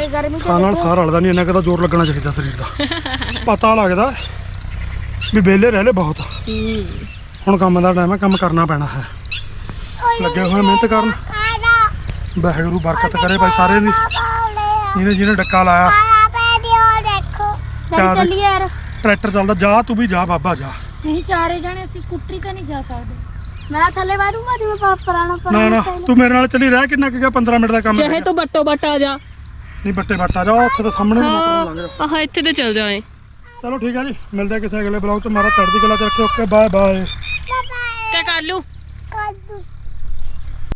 ਗਰਮੀ ਸਾਹ ਨਾਲ ਸਾਹ ਰਲਦਾ ਨਹੀਂ ਇੰਨਾ ਕਦਾ ਜ਼ੋਰ ਲੱਗਣਾ ਚਾਹੀਦਾ ਸਰੀਰ ਦਾ ਪਤਾ ਲੱਗਦਾ ਵੀ ਵਿਹਲੇ ਰਹਿ ਲੈ ਬਹੁਤ ਹੁਣ ਕੰਮ ਦਾ ਟਾਈਮ ਹੈ ਕੰਮ ਕਰਨਾ ਪੈਣਾ ਹੈ ਲੱਗੇ ਹੋਏ ਮਿਹਨਤ ਕਰਨ ਵਾਹਿਗੁਰੂ ਬਰਕਤ ਕਰੇ ਭਾਈ ਸਾਰਿਆਂ ਦੀ ਜਿਹਨੇ ਜਿਹਨੇ ਡੱਕਾ ਲਾਇਆ ਚੱਲੀਏ ਯਾਰ ਟਰੈਕਟਰ ਚੱਲਦਾ ਜਾ ਤੂੰ ਵੀ ਜਾ ਬਾਬਾ ਜਾ ਨਹੀਂ ਚਾਰੇ ਜਾਣੇ ਅਸੀਂ ਸਕੂਟਰੀ ਤੇ ਨਹੀਂ ਜਾ ਸਕਦੇ। ਮੈਂ ਥੱਲੇ ਵਾਰੂੰਗਾ ਜਿਵੇਂ ਪਾ ਪੁਰਾਣਾ ਨਾ ਪੁਰਾਣਾ ਨਾ style। ਤੂੰ ਮੇਰੇ ਨਾਲ ਚੱਲੀ ਰਹਿ ਕਿੰਨਾ ਕੁ ਗਿਆ 15 ਮਿੰਟ ਦਾ ਕੰਮ ਚਾਹੇ ਤੂੰ ਬੱਟੋ ਬੱਟ ਆ ਜਾ। ਨਹੀਂ ਬੱਟੇ ਬੱਟਾ ਜਾ ਉੱਥੇ ਤਾਂ ਸਾਹਮਣੇ ਨੂੰ ਮੋਟਰ ਲੰਘ ਜਾ ਆਹ ਇੱਥੇ ਤੇ ਚੱਲ ਜਾਏ ਚਲੋ ਠੀਕ ਹੈ ਜੀ ਮਿਲਦੇ ਹਾਂ ਕਿਸੇ ਅਗਲੇ ਬਲੌਗ 'ਚ। ਮਾਰਾ ਚੜ੍ਹਦੀ ਕਲਾ 'ਚ ਰੱਖਿਓ ਓਕੇ ਬਾਏ ਬਾਏ। ਤੇ ਕਰ ਲੂ ਕੱਦੂ